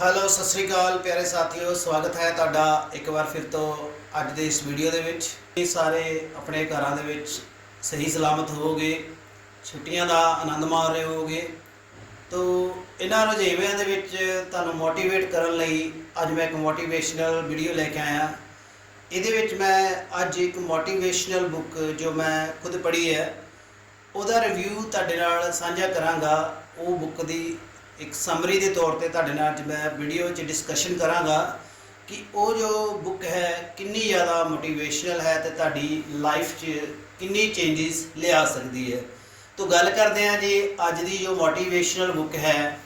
Hello Sat Sri ਅਕਾਲ ਪਿਆਰੇ ਸਾਥੀਓ, ਸਵਾਗਤ ਹੈ ਤੁਹਾਡਾ ਇੱਕ ਵਾਰ ਫਿਰ ਤੋਂ ਅੱਜ ਦੇ ਇਸ ਵੀਡੀਓ ਦੇ ਵਿੱਚ। ਇਹ ਸਾਰੇ ਆਪਣੇ ਘਰਾਂ ਦੇ ਵਿੱਚ ਸਹੀ ਸਲਾਮਤ ਹੋਵੋਗੇ, ਛੁੱਟੀਆਂ ਦਾ ਆਨੰਦ ਮਾਣ ਰਹੇ ਹੋਵੋਗੇ। ਤੋ ਇਹਨਾਂ ਰੁਝੇਵਿਆਂ ਦੇ ਵਿੱਚ ਤੁਹਾਨੂੰ ਮੋਟੀਵੇਟ ਕਰਨ ਲਈ ਅੱਜ ਮੈਂ ਇੱਕ ਮੋਟੀਵੇਸ਼ਨਲ ਵੀਡੀਓ ਲੈ ਕੇ ਆਇਆ। ਇਹਦੇ ਵਿੱਚ ਮੈਂ ਅੱਜ ਇੱਕ ਮੋਟੀਵੇਸ਼ਨਲ ਬੁੱਕ ਜੋ ਮੈਂ ਖੁਦ ਪੜ੍ਹੀ ਹੈ, ਉਹਦਾ ਰਿਵਿਊ ਤੁਹਾਡੇ ਨਾਲ ਸਾਂਝਾ ਕਰਾਂਗਾ। ਉਹ ਬੁੱਕ ਦੀ ਇੱਕ ਸਮਰੀ ਦੇ ਤੌਰ ਤੇ ਤੁਹਾਡੇ ਨਾਲ ਅੱਜ ਮੈਂ ਵੀਡੀਓ 'ਚ ਡਿਸਕਸ਼ਨ ਕਰਾਂਗਾ ਕਿ ਉਹ ਜੋ ਬੁੱਕ ਹੈ, ਕਿੰਨੀ ਜ਼ਿਆਦਾ ਮੋਟੀਵੇਸ਼ਨਲ ਹੈ ਤੇ ਤੁਹਾਡੀ ਲਾਈਫ 'ਚ ਕਿੰਨੀ ਚੇਂਜਸ ਲਿਆ ਸਕਦੀ ਹੈ। ਤੋਂ ਗੱਲ ਕਰਦੇ ਹਾਂ ਜੀ, ਅੱਜ ਦੀ ਜੋ ਮੋਟੀਵੇਸ਼ਨਲ ਬੁੱਕ ਹੈ,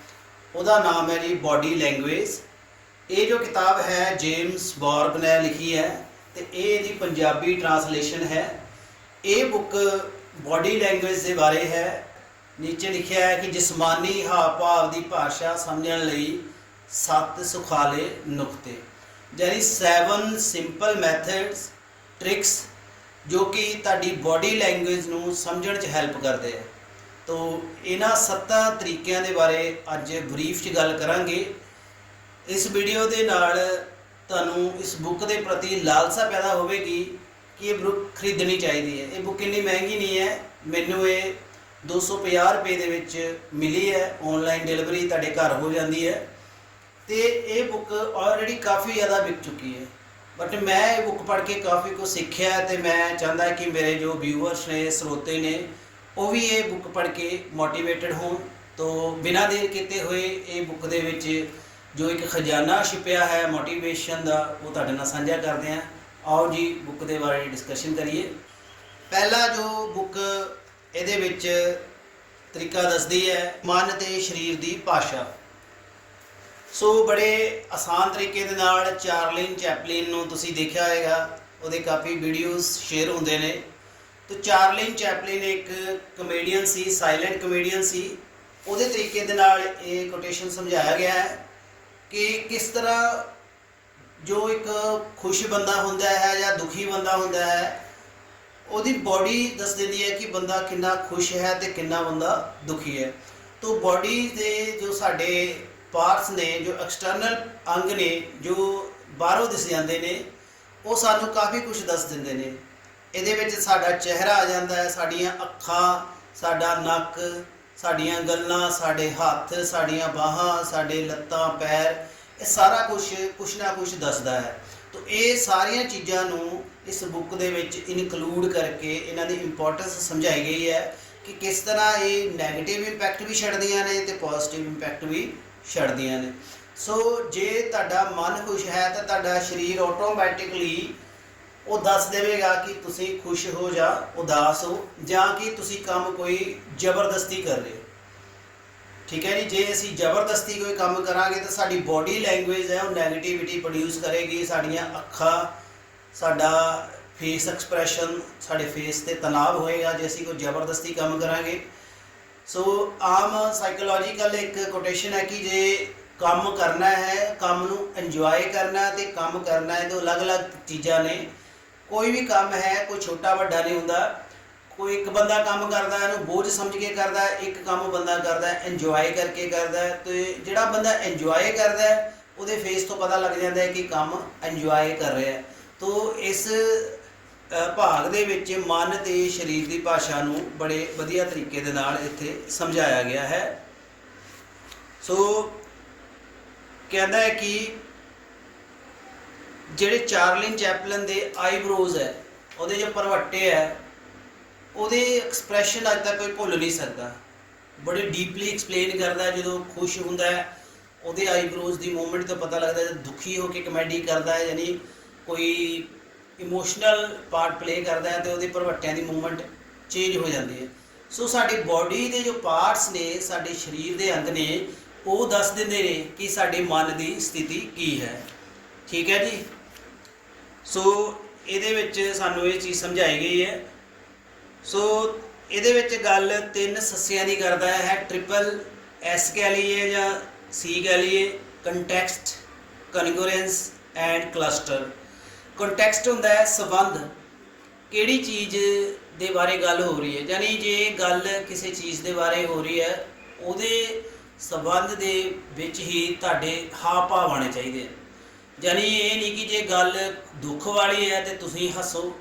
ਉਹਦਾ ਨਾਮ ਹੈ ਜੀ ਬਾਡੀ ਲੈਂਗੁਏਜ ਇਹ ਜੋ ਕਿਤਾਬ ਹੈ ਜੇਮਸ ਬੋਰਬ ਨੇ ਲਿਖੀ ਹੈ ਤੇ ਇਹ ਇਹਦੀ ਪੰਜਾਬੀ ਟਰਾਂਸਲੇਸ਼ਨ ਹੈ। ਇਹ ਬੁੱਕ ਬਾਡੀ ਲੈਂਗੁਏਜ ਦੇ ਬਾਰੇ ਹੈ। ਨੀਚੇ ਲਿਖਿਆ ਹੈ ਕਿ ਜਿਸਮਾਨੀ ਹਾਵ ਭਾਵ ਦੀ ਭਾਸ਼ਾ ਸਮਝਣ ਲਈ ਸੱਤ ਸੁਖਾਲੇ ਨੁਕਤੇ। ਯਾਨੀ 7 ਸਿੰਪਲ ਮੈਥਡਸ ਟ੍ਰਿਕਸ ਜੋ ਕਿ ਤੁਹਾਡੀ ਬਾਡੀ ਲੈਂਗੁਏਜ ਨੂੰ ਸਮਝਣ 'ਚ ਹੈਲਪ ਕਰਦੇ ਆ। ਤੋ ਇਹਨਾਂ ਸੱਤਾਂ ਤਰੀਕਿਆਂ ਦੇ ਬਾਰੇ ਅੱਜ ਬਰੀਫ 'ਚ ਗੱਲ ਕਰਾਂਗੇ। ਇਸ ਵੀਡੀਓ ਦੇ ਨਾਲ ਤੁਹਾਨੂੰ ਇਸ ਬੁੱਕ ਦੇ ਪ੍ਰਤੀ ਲਾਲਸਾ ਪੈਦਾ ਹੋਵੇਗੀ ਕਿ ਇਹ ਬੁੱਕ ਖਰੀਦਣੀ ਚਾਹੀਦੀ ਹੈ। ਇਹ ਬੁੱਕ ਇੰਨੀ ਮਹਿੰਗੀ ਨਹੀਂ ਹੈ। ਮੈਨੂੰ ਇਹ 250 ਰੁਪਏ ਦੇ ਵਿੱਚ ਮਿਲੀ ਹੈ ਆਨਲਾਈਨ ਡਿਲੀਵਰੀ ਤੁਹਾਡੇ ਘਰ ਹੋ ਜਾਂਦੀ ਹੈ। ਤੇ ਇਹ ਬੁੱਕ ਆਲਰੇਡੀ ਕਾਫੀ ਜ਼ਿਆਦਾ ਵਿਕ ਚੁੱਕੀ ਹੈ। ਬਟ ਮੈਂ ਇਹ ਬੁੱਕ ਪੜ੍ਹ ਕੇ ਕਾਫੀ ਕੁਝ ਸਿੱਖਿਆ ਤੇ ਮੈਂ ਚਾਹੁੰਦਾ ਕਿ ਮੇਰੇ ਜੋ ਵਿਊਅਰਸ ਨੇ, ਸਰੋਤੇ ਨੇ, ਉਹ ਵੀ ਇਹ ਬੁੱਕ ਪੜ੍ਹ ਕੇ ਮੋਟੀਵੇਟਡ ਹੋਣ। ਤੋਂ ਬਿਨਾਂ ਦੇਰ ਕੀਤੇ ਹੋਏ ਇਹ ਬੁੱਕ ਦੇ ਵਿੱਚ ਜੋ ਇੱਕ ਖਜ਼ਾਨਾ ਛਿਪਿਆ ਹੈ ਮੋਟੀਵੇਸ਼ਨ ਦਾ, ਉਹ ਤੁਹਾਡੇ ਨਾਲ ਸਾਂਝਾ ਕਰਦੇ ਹਾਂ। ਆਓ ਜੀ ਬੁੱਕ ਦੇ ਬਾਰੇ ਡਿਸਕਸ਼ਨ ਕਰੀਏ। ਪਹਿਲਾ ਜੋ ਬੁੱਕ ਇਹਦੇ ਵਿੱਚ ਤਰੀਕਾ ਦੱਸਦੀ ਹੈ, ਮਨ ਤੇ ਸਰੀਰ ਦੀ ਭਾਸ਼ਾ। ਸੋ ਬੜੇ ਆਸਾਨ ਤਰੀਕੇ ਦੇ ਨਾਲ ਚਾਰਲਿਨ ਚੈਪਲਿਨ ਨੂੰ ਤੁਸੀਂ ਦੇਖਿਆ ਹੋਵੇਗਾ ਉਹਦੇ ਕਾਫੀ ਵੀਡੀਓਜ਼ ਸ਼ੇਅਰ ਹੁੰਦੇ ਨੇ। ਤੇ ਚਾਰਲਿਨ ਚੈਪਲਿਨ ਇੱਕ ਕਮੇਡੀਅਨ ਸੀ ਸਾਇਲੈਂਟ ਕਮੇਡੀਅਨ ਸੀ। ਉਹਦੇ ਤਰੀਕੇ ਦੇ ਨਾਲ ਇਹ ਕੋਟੇਸ਼ਨ ਸਮਝਾਇਆ ਗਿਆ ਹੈ ਕਿ ਕਿਸ ਤਰ੍ਹਾਂ ਜੋ ਇੱਕ ਖੁਸ਼ ਬੰਦਾ ਹੁੰਦਾ ਹੈ ਜਾਂ ਦੁਖੀ ਬੰਦਾ ਹੁੰਦਾ ਹੈ ਉਹਦੀ ਬਾਡੀ ਦੱਸ ਦਿੰਦੀ ਹੈ ਕਿ ਬੰਦਾ ਕਿੰਨਾ ਖੁਸ਼ ਹੈ ਤੇ ਕਿੰਨਾ ਬੰਦਾ ਦੁਖੀ ਹੈ। ਤੋਂ ਬਾਡੀ ਦੇ ਜੋ ਸਾਡੇ ਪਾਰਟਸ ਨੇ, ਜੋ ਐਕਸਟਰਨਲ ਅੰਗ ਨੇ, ਜੋ ਬਾਹਰੋਂ ਦਿਸ ਜਾਂਦੇ ਨੇ, ਉਹ ਸਾਨੂੰ ਕਾਫੀ ਕੁਝ ਦੱਸ ਦਿੰਦੇ ਨੇ। ਇਹਦੇ ਵਿੱਚ ਸਾਡਾ ਚਿਹਰਾ ਆ ਜਾਂਦਾ ਹੈ, ਸਾਡੀਆਂ ਅੱਖਾਂ, ਸਾਡਾ ਨੱਕ, ਸਾਡੀਆਂ ਗੱਲਾਂ, ਸਾਡੇ ਹੱਥ, ਸਾਡੀਆਂ ਬਾਹਾਂ, ਸਾਡੇ ਲੱਤਾਂ, ਪੈਰ, ਇਹ ਸਾਰਾ ਕੁਝ ਕੁਛ ਨਾ ਕੁਛ ਦੱਸਦਾ ਹੈ। ਤੋ ਇਹ ਸਾਰੀਆਂ ਚੀਜ਼ਾਂ ਨੂੰ ਇਸ ਬੁੱਕ ਦੇ ਵਿੱਚ ਇਨਕਲੂਡ ਕਰਕੇ ਇਹਨਾਂ ਦੀ ਇੰਪੋਰਟੈਂਸ ਸਮਝਾਈ ਗਈ ਹੈ ਕਿ ਕਿਸ ਤਰ੍ਹਾਂ ਇਹ 네ਗੇਟਿਵ ਇੰਪੈਕਟ ਵੀ ਛੱਡਦੀਆਂ ਨੇ ਤੇ ਪੋਜ਼ਿਟਿਵ ਇੰਪੈਕਟ ਵੀ ਛੱਡਦੀਆਂ ਨੇ। ਸੋ ਜੇ ਤੁਹਾਡਾ ਮਨ ਖੁਸ਼ ਹੈ ਤਾਂ ਤੁਹਾਡਾ ਸਰੀਰ ਆਟੋਮੈਟਿਕਲੀ ਉਹ ਦੱਸ ਦੇਵੇਗਾ ਕਿ ਤੁਸੀਂ ਖੁਸ਼ ਹੋ ਜਾਂ ਉਦਾਸ ਹੋ ਜਾਂ ਕਿ ਤੁਸੀਂ ਕੰਮ ਕੋਈ ਜ਼ਬਰਦਸਤੀ ਕਰ ਰਹੇ ਹੋ। ਠੀਕ ਹੈ ਜੀ, ਜੇ ਅਸੀਂ ਜ਼ਬਰਦਸਤੀ ਕੋਈ ਕੰਮ ਕਰਾਂਗੇ ਤਾਂ ਸਾਡੀ ਬਾਡੀ ਲੈਂਗੁਏਜ ਹੈ, ਉਹ 네ਗੇਟਿਵਿਟੀ ਪ੍ਰੋਡਿਊਸ ਕਰੇਗੀ, ਸਾਡੀਆਂ ਅੱਖਾਂ, ਸਾਡਾ ਫੇਸ ਐਕਸਪ੍ਰੈਸ਼ਨ ਸਾਡੇ ਫੇਸ ਤੇ ਤਣਾਅ ਹੋਏਗਾ ਜੇ ਅਸੀਂ ਕੋਈ ਜ਼ਬਰਦਸਤੀ ਕੰਮ ਕਰਾਂਗੇ। ਸੋ ਆਮ ਸਾਈਕੋਲੋਜੀਕਲ ਇੱਕ ਕੋਟੇਸ਼ਨ ਹੈ ਕਿ ਜੇ ਕੰਮ ਕਰਨਾ ਹੈ, ਕੰਮ ਨੂੰ ਇੰਜੋਏ ਕਰਨਾ ਹੈ ਤੇ ਕੰਮ ਕਰਨਾ ਹੈ ਦੋ ਅਲੱਗ-ਅਲੱਗ ਚੀਜ਼ਾਂ ਨੇ। ਕੋਈ ਵੀ ਕੰਮ ਹੈ, ਕੋਈ ਛੋਟਾ ਵੱਡਾ ਨਹੀਂ ਹੁੰਦਾ। ਕੋਈ ਇੱਕ ਬੰਦਾ ਕੰਮ ਕਰਦਾ ਹੈ ਇਹਨੂੰ ਬੋਝ ਸਮਝ ਕੇ ਕਰਦਾ, ਇੱਕ ਕੰਮ ਬੰਦਾ ਕਰਦਾ ਇੰਜੋਏ ਕਰਕੇ ਕਰਦਾ ਹੈ ਤੇ ਜਿਹੜਾ ਬੰਦਾ ਇੰਜੋਏ ਕਰਦਾ, ਉਹਦੇ ਫੇਸ ਤੋਂ ਪਤਾ ਲੱਗ ਜਾਂਦਾ ਹੈ ਕਿ ਕੰਮ ਇੰਜੋਏ ਕਰ ਰਿਹਾ ਹੈ। ਤੋ ਇਸ ਭਾਗ ਦੇ ਵਿੱਚ ਮਨ ਤੇ ਸਰੀਰ ਦੀ ਭਾਸ਼ਾ ਨੂੰ ਬੜੇ ਵਧੀਆ ਤਰੀਕੇ ਦੇ ਨਾਲ ਇੱਥੇ ਸਮਝਾਇਆ ਗਿਆ ਹੈ। ਸੋ ਕਹਿੰਦਾ ਹੈ ਕਿ ਜਿਹੜੇ ਚਾਰਲਿਨ ਚੈਪਲਨ ਦੇ ਆਈਬ੍ਰੋਜ਼ ਹੈ, ਉਹਦੇ ਜੋ ਪਰਵੱਟੇ ਹੈ ਉਹਦੇ ਐਕਸਪ੍ਰੈਸ਼ਨ ਅੱਜ ਤੱਕ ਕੋਈ ਭੁੱਲ ਨਹੀਂ ਸਕਦਾ। ਬੜੇ ਡੀਪਲੀ ਐਕਸਪਲੇਨ ਕਰਦਾ ਜਦੋਂ ਖੁਸ਼ ਹੁੰਦਾ ਹੈ, ਉਹਦੇ ਆਈਬ੍ਰੋਜ਼ ਦੀ ਮੂਵਮੈਂਟ ਤੋਂ ਪਤਾ ਲੱਗਦਾ ਜਦ ਦੁਖੀ ਹੋ ਕੇ ਕਮੇਡੀ ਕਰਦਾ ਹੈ, ਯਾਨੀ ਕੋਈ ਇਮੋਸ਼ਨਲ ਪਾਰਟ ਪਲੇ ਕਰਦਾ ਹੈ ਤੇ ਉਹਦੇ ਭਰਵੱਟਿਆਂ ਦੀ ਮੂਵਮੈਂਟ ਚੇਂਜ ਹੋ ਜਾਂਦੀ ਹੈ। ਸੋ ਸਾਡੀ ਬਾਡੀ ਦੇ ਜੋ ਪਾਰਟਸ ਨੇ, ਸਾਡੇ ਸਰੀਰ ਦੇ ਅੰਗ ਨੇ, ਉਹ ਦੱਸ ਦਿੰਦੇ ਨੇ ਕਿ ਸਾਡੇ ਮਨ ਦੀ ਸਥਿਤੀ ਕੀ ਹੈ। ਠੀਕ ਹੈ ਜੀ? ਸੋ ਇਹਦੇ ਵਿੱਚ ਸਾਨੂੰ ਇਹ ਚੀਜ਼ ਸਮਝਾਈ ਗਈ ਹੈ ਸੋ ਇਹਦੇ ਵਿੱਚ ਗੱਲ ਤਿੰਨ ਸੱਸਿਆਂ ਦੀ ਕਰਦਾ ਹੈ। ਟ੍ਰਿਪਲ ਐਸ ਕਹਿ ਲਈਏ ਜਾਂ ਸੀ ਕਹਿ ਲਈਏ context congruence and cluster context ਹੁੰਦਾ ਹੈ ਸਬੰਧ। ਕਿਹੜੀ ਚੀਜ਼ ਦੇ ਬਾਰੇ ਗੱਲ ਹੋ ਰਹੀ ਹੈ? ਯਾਨੀ ਜੇ ਗੱਲ ਕਿਸੇ ਚੀਜ਼ ਦੇ ਬਾਰੇ ਹੋ ਰਹੀ ਹੈ, ਉਹਦੇ ਸਬੰਧ ਦੇ ਵਿੱਚ ਹੀ ਤੁਹਾਡੇ ਹਾਵ ਭਾਵ ਆਉਣੇ ਚਾਹੀਦੇ ਆ। ਯਾਨੀ ਇਹ ਨਹੀਂ ਕਿ ਜੇ ਗੱਲ ਦੁੱਖ ਵਾਲੀ ਹੈ ਤੇ ਤੁਸੀਂ ਹੱਸੋ।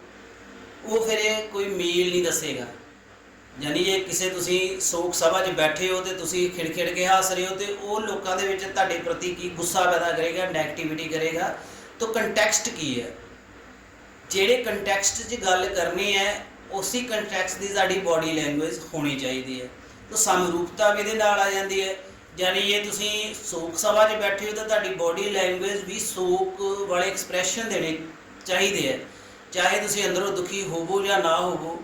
ਉਹ ਫਿਰ ਇਹ ਕੋਈ ਮੇਲ ਨਹੀਂ ਦੱਸੇਗਾ। ਯਾਨੀ ਜੇ ਕਿਸੇ ਤੁਸੀਂ ਸੋਕ ਸਭਾ 'ਚ ਬੈਠੇ ਹੋ ਤੇ ਤੁਸੀਂ ਖਿੜਖਿੜ ਕੇ ਹੱਸ ਰਹੇ ਹੋ ਤੇ ਉਹ ਲੋਕਾਂ ਦੇ ਵਿੱਚ ਤੁਹਾਡੇ ਪ੍ਰਤੀ ਕੀ ਗੁੱਸਾ ਪੈਦਾ ਕਰੇਗਾ ਨੈਗੇਟਿਵਿਟੀ ਕਰੇਗਾ? ਤਾਂ ਕੰਟੈਕਸਟ ਕੀ ਹੈ? ਜਿਹੜੇ ਕੰਟੈਕਸਟ 'ਚ ਗੱਲ ਕਰਨੀ ਹੈ, ਉਸੇ ਕੰਟੈਕਸਟ ਦੀ ਸਾਡੀ ਬਾਡੀ ਲੈਂਗੁਏਜ ਹੋਣੀ ਚਾਹੀਦੀ ਹੈ। ਤਾਂ ਸਮਰੂਪਤਾ ਵੀ ਇਹਦੇ ਨਾਲ ਆ ਜਾਂਦੀ ਹੈ। ਯਾਨੀ ਇਹ ਤੁਸੀਂ ਸੋਕ ਸਭਾ 'ਚ ਬੈਠੇ ਹੋ ਤਾਂ ਤੁਹਾਡੀ ਬਾਡੀ ਲੈਂਗੁਏਜ ਵੀ ਸੋਕ ਵਾਲੇ ਐਕਸਪ੍ਰੈਸ਼ਨ ਦੇਣੇ ਚਾਹੀਦੇ ਹੈ। ਚਾਹੇ ਤੁਸੀਂ ਅੰਦਰੋਂ ਦੁਖੀ ਹੋਵੋ ਜਾਂ ਨਾ ਹੋਵੋ,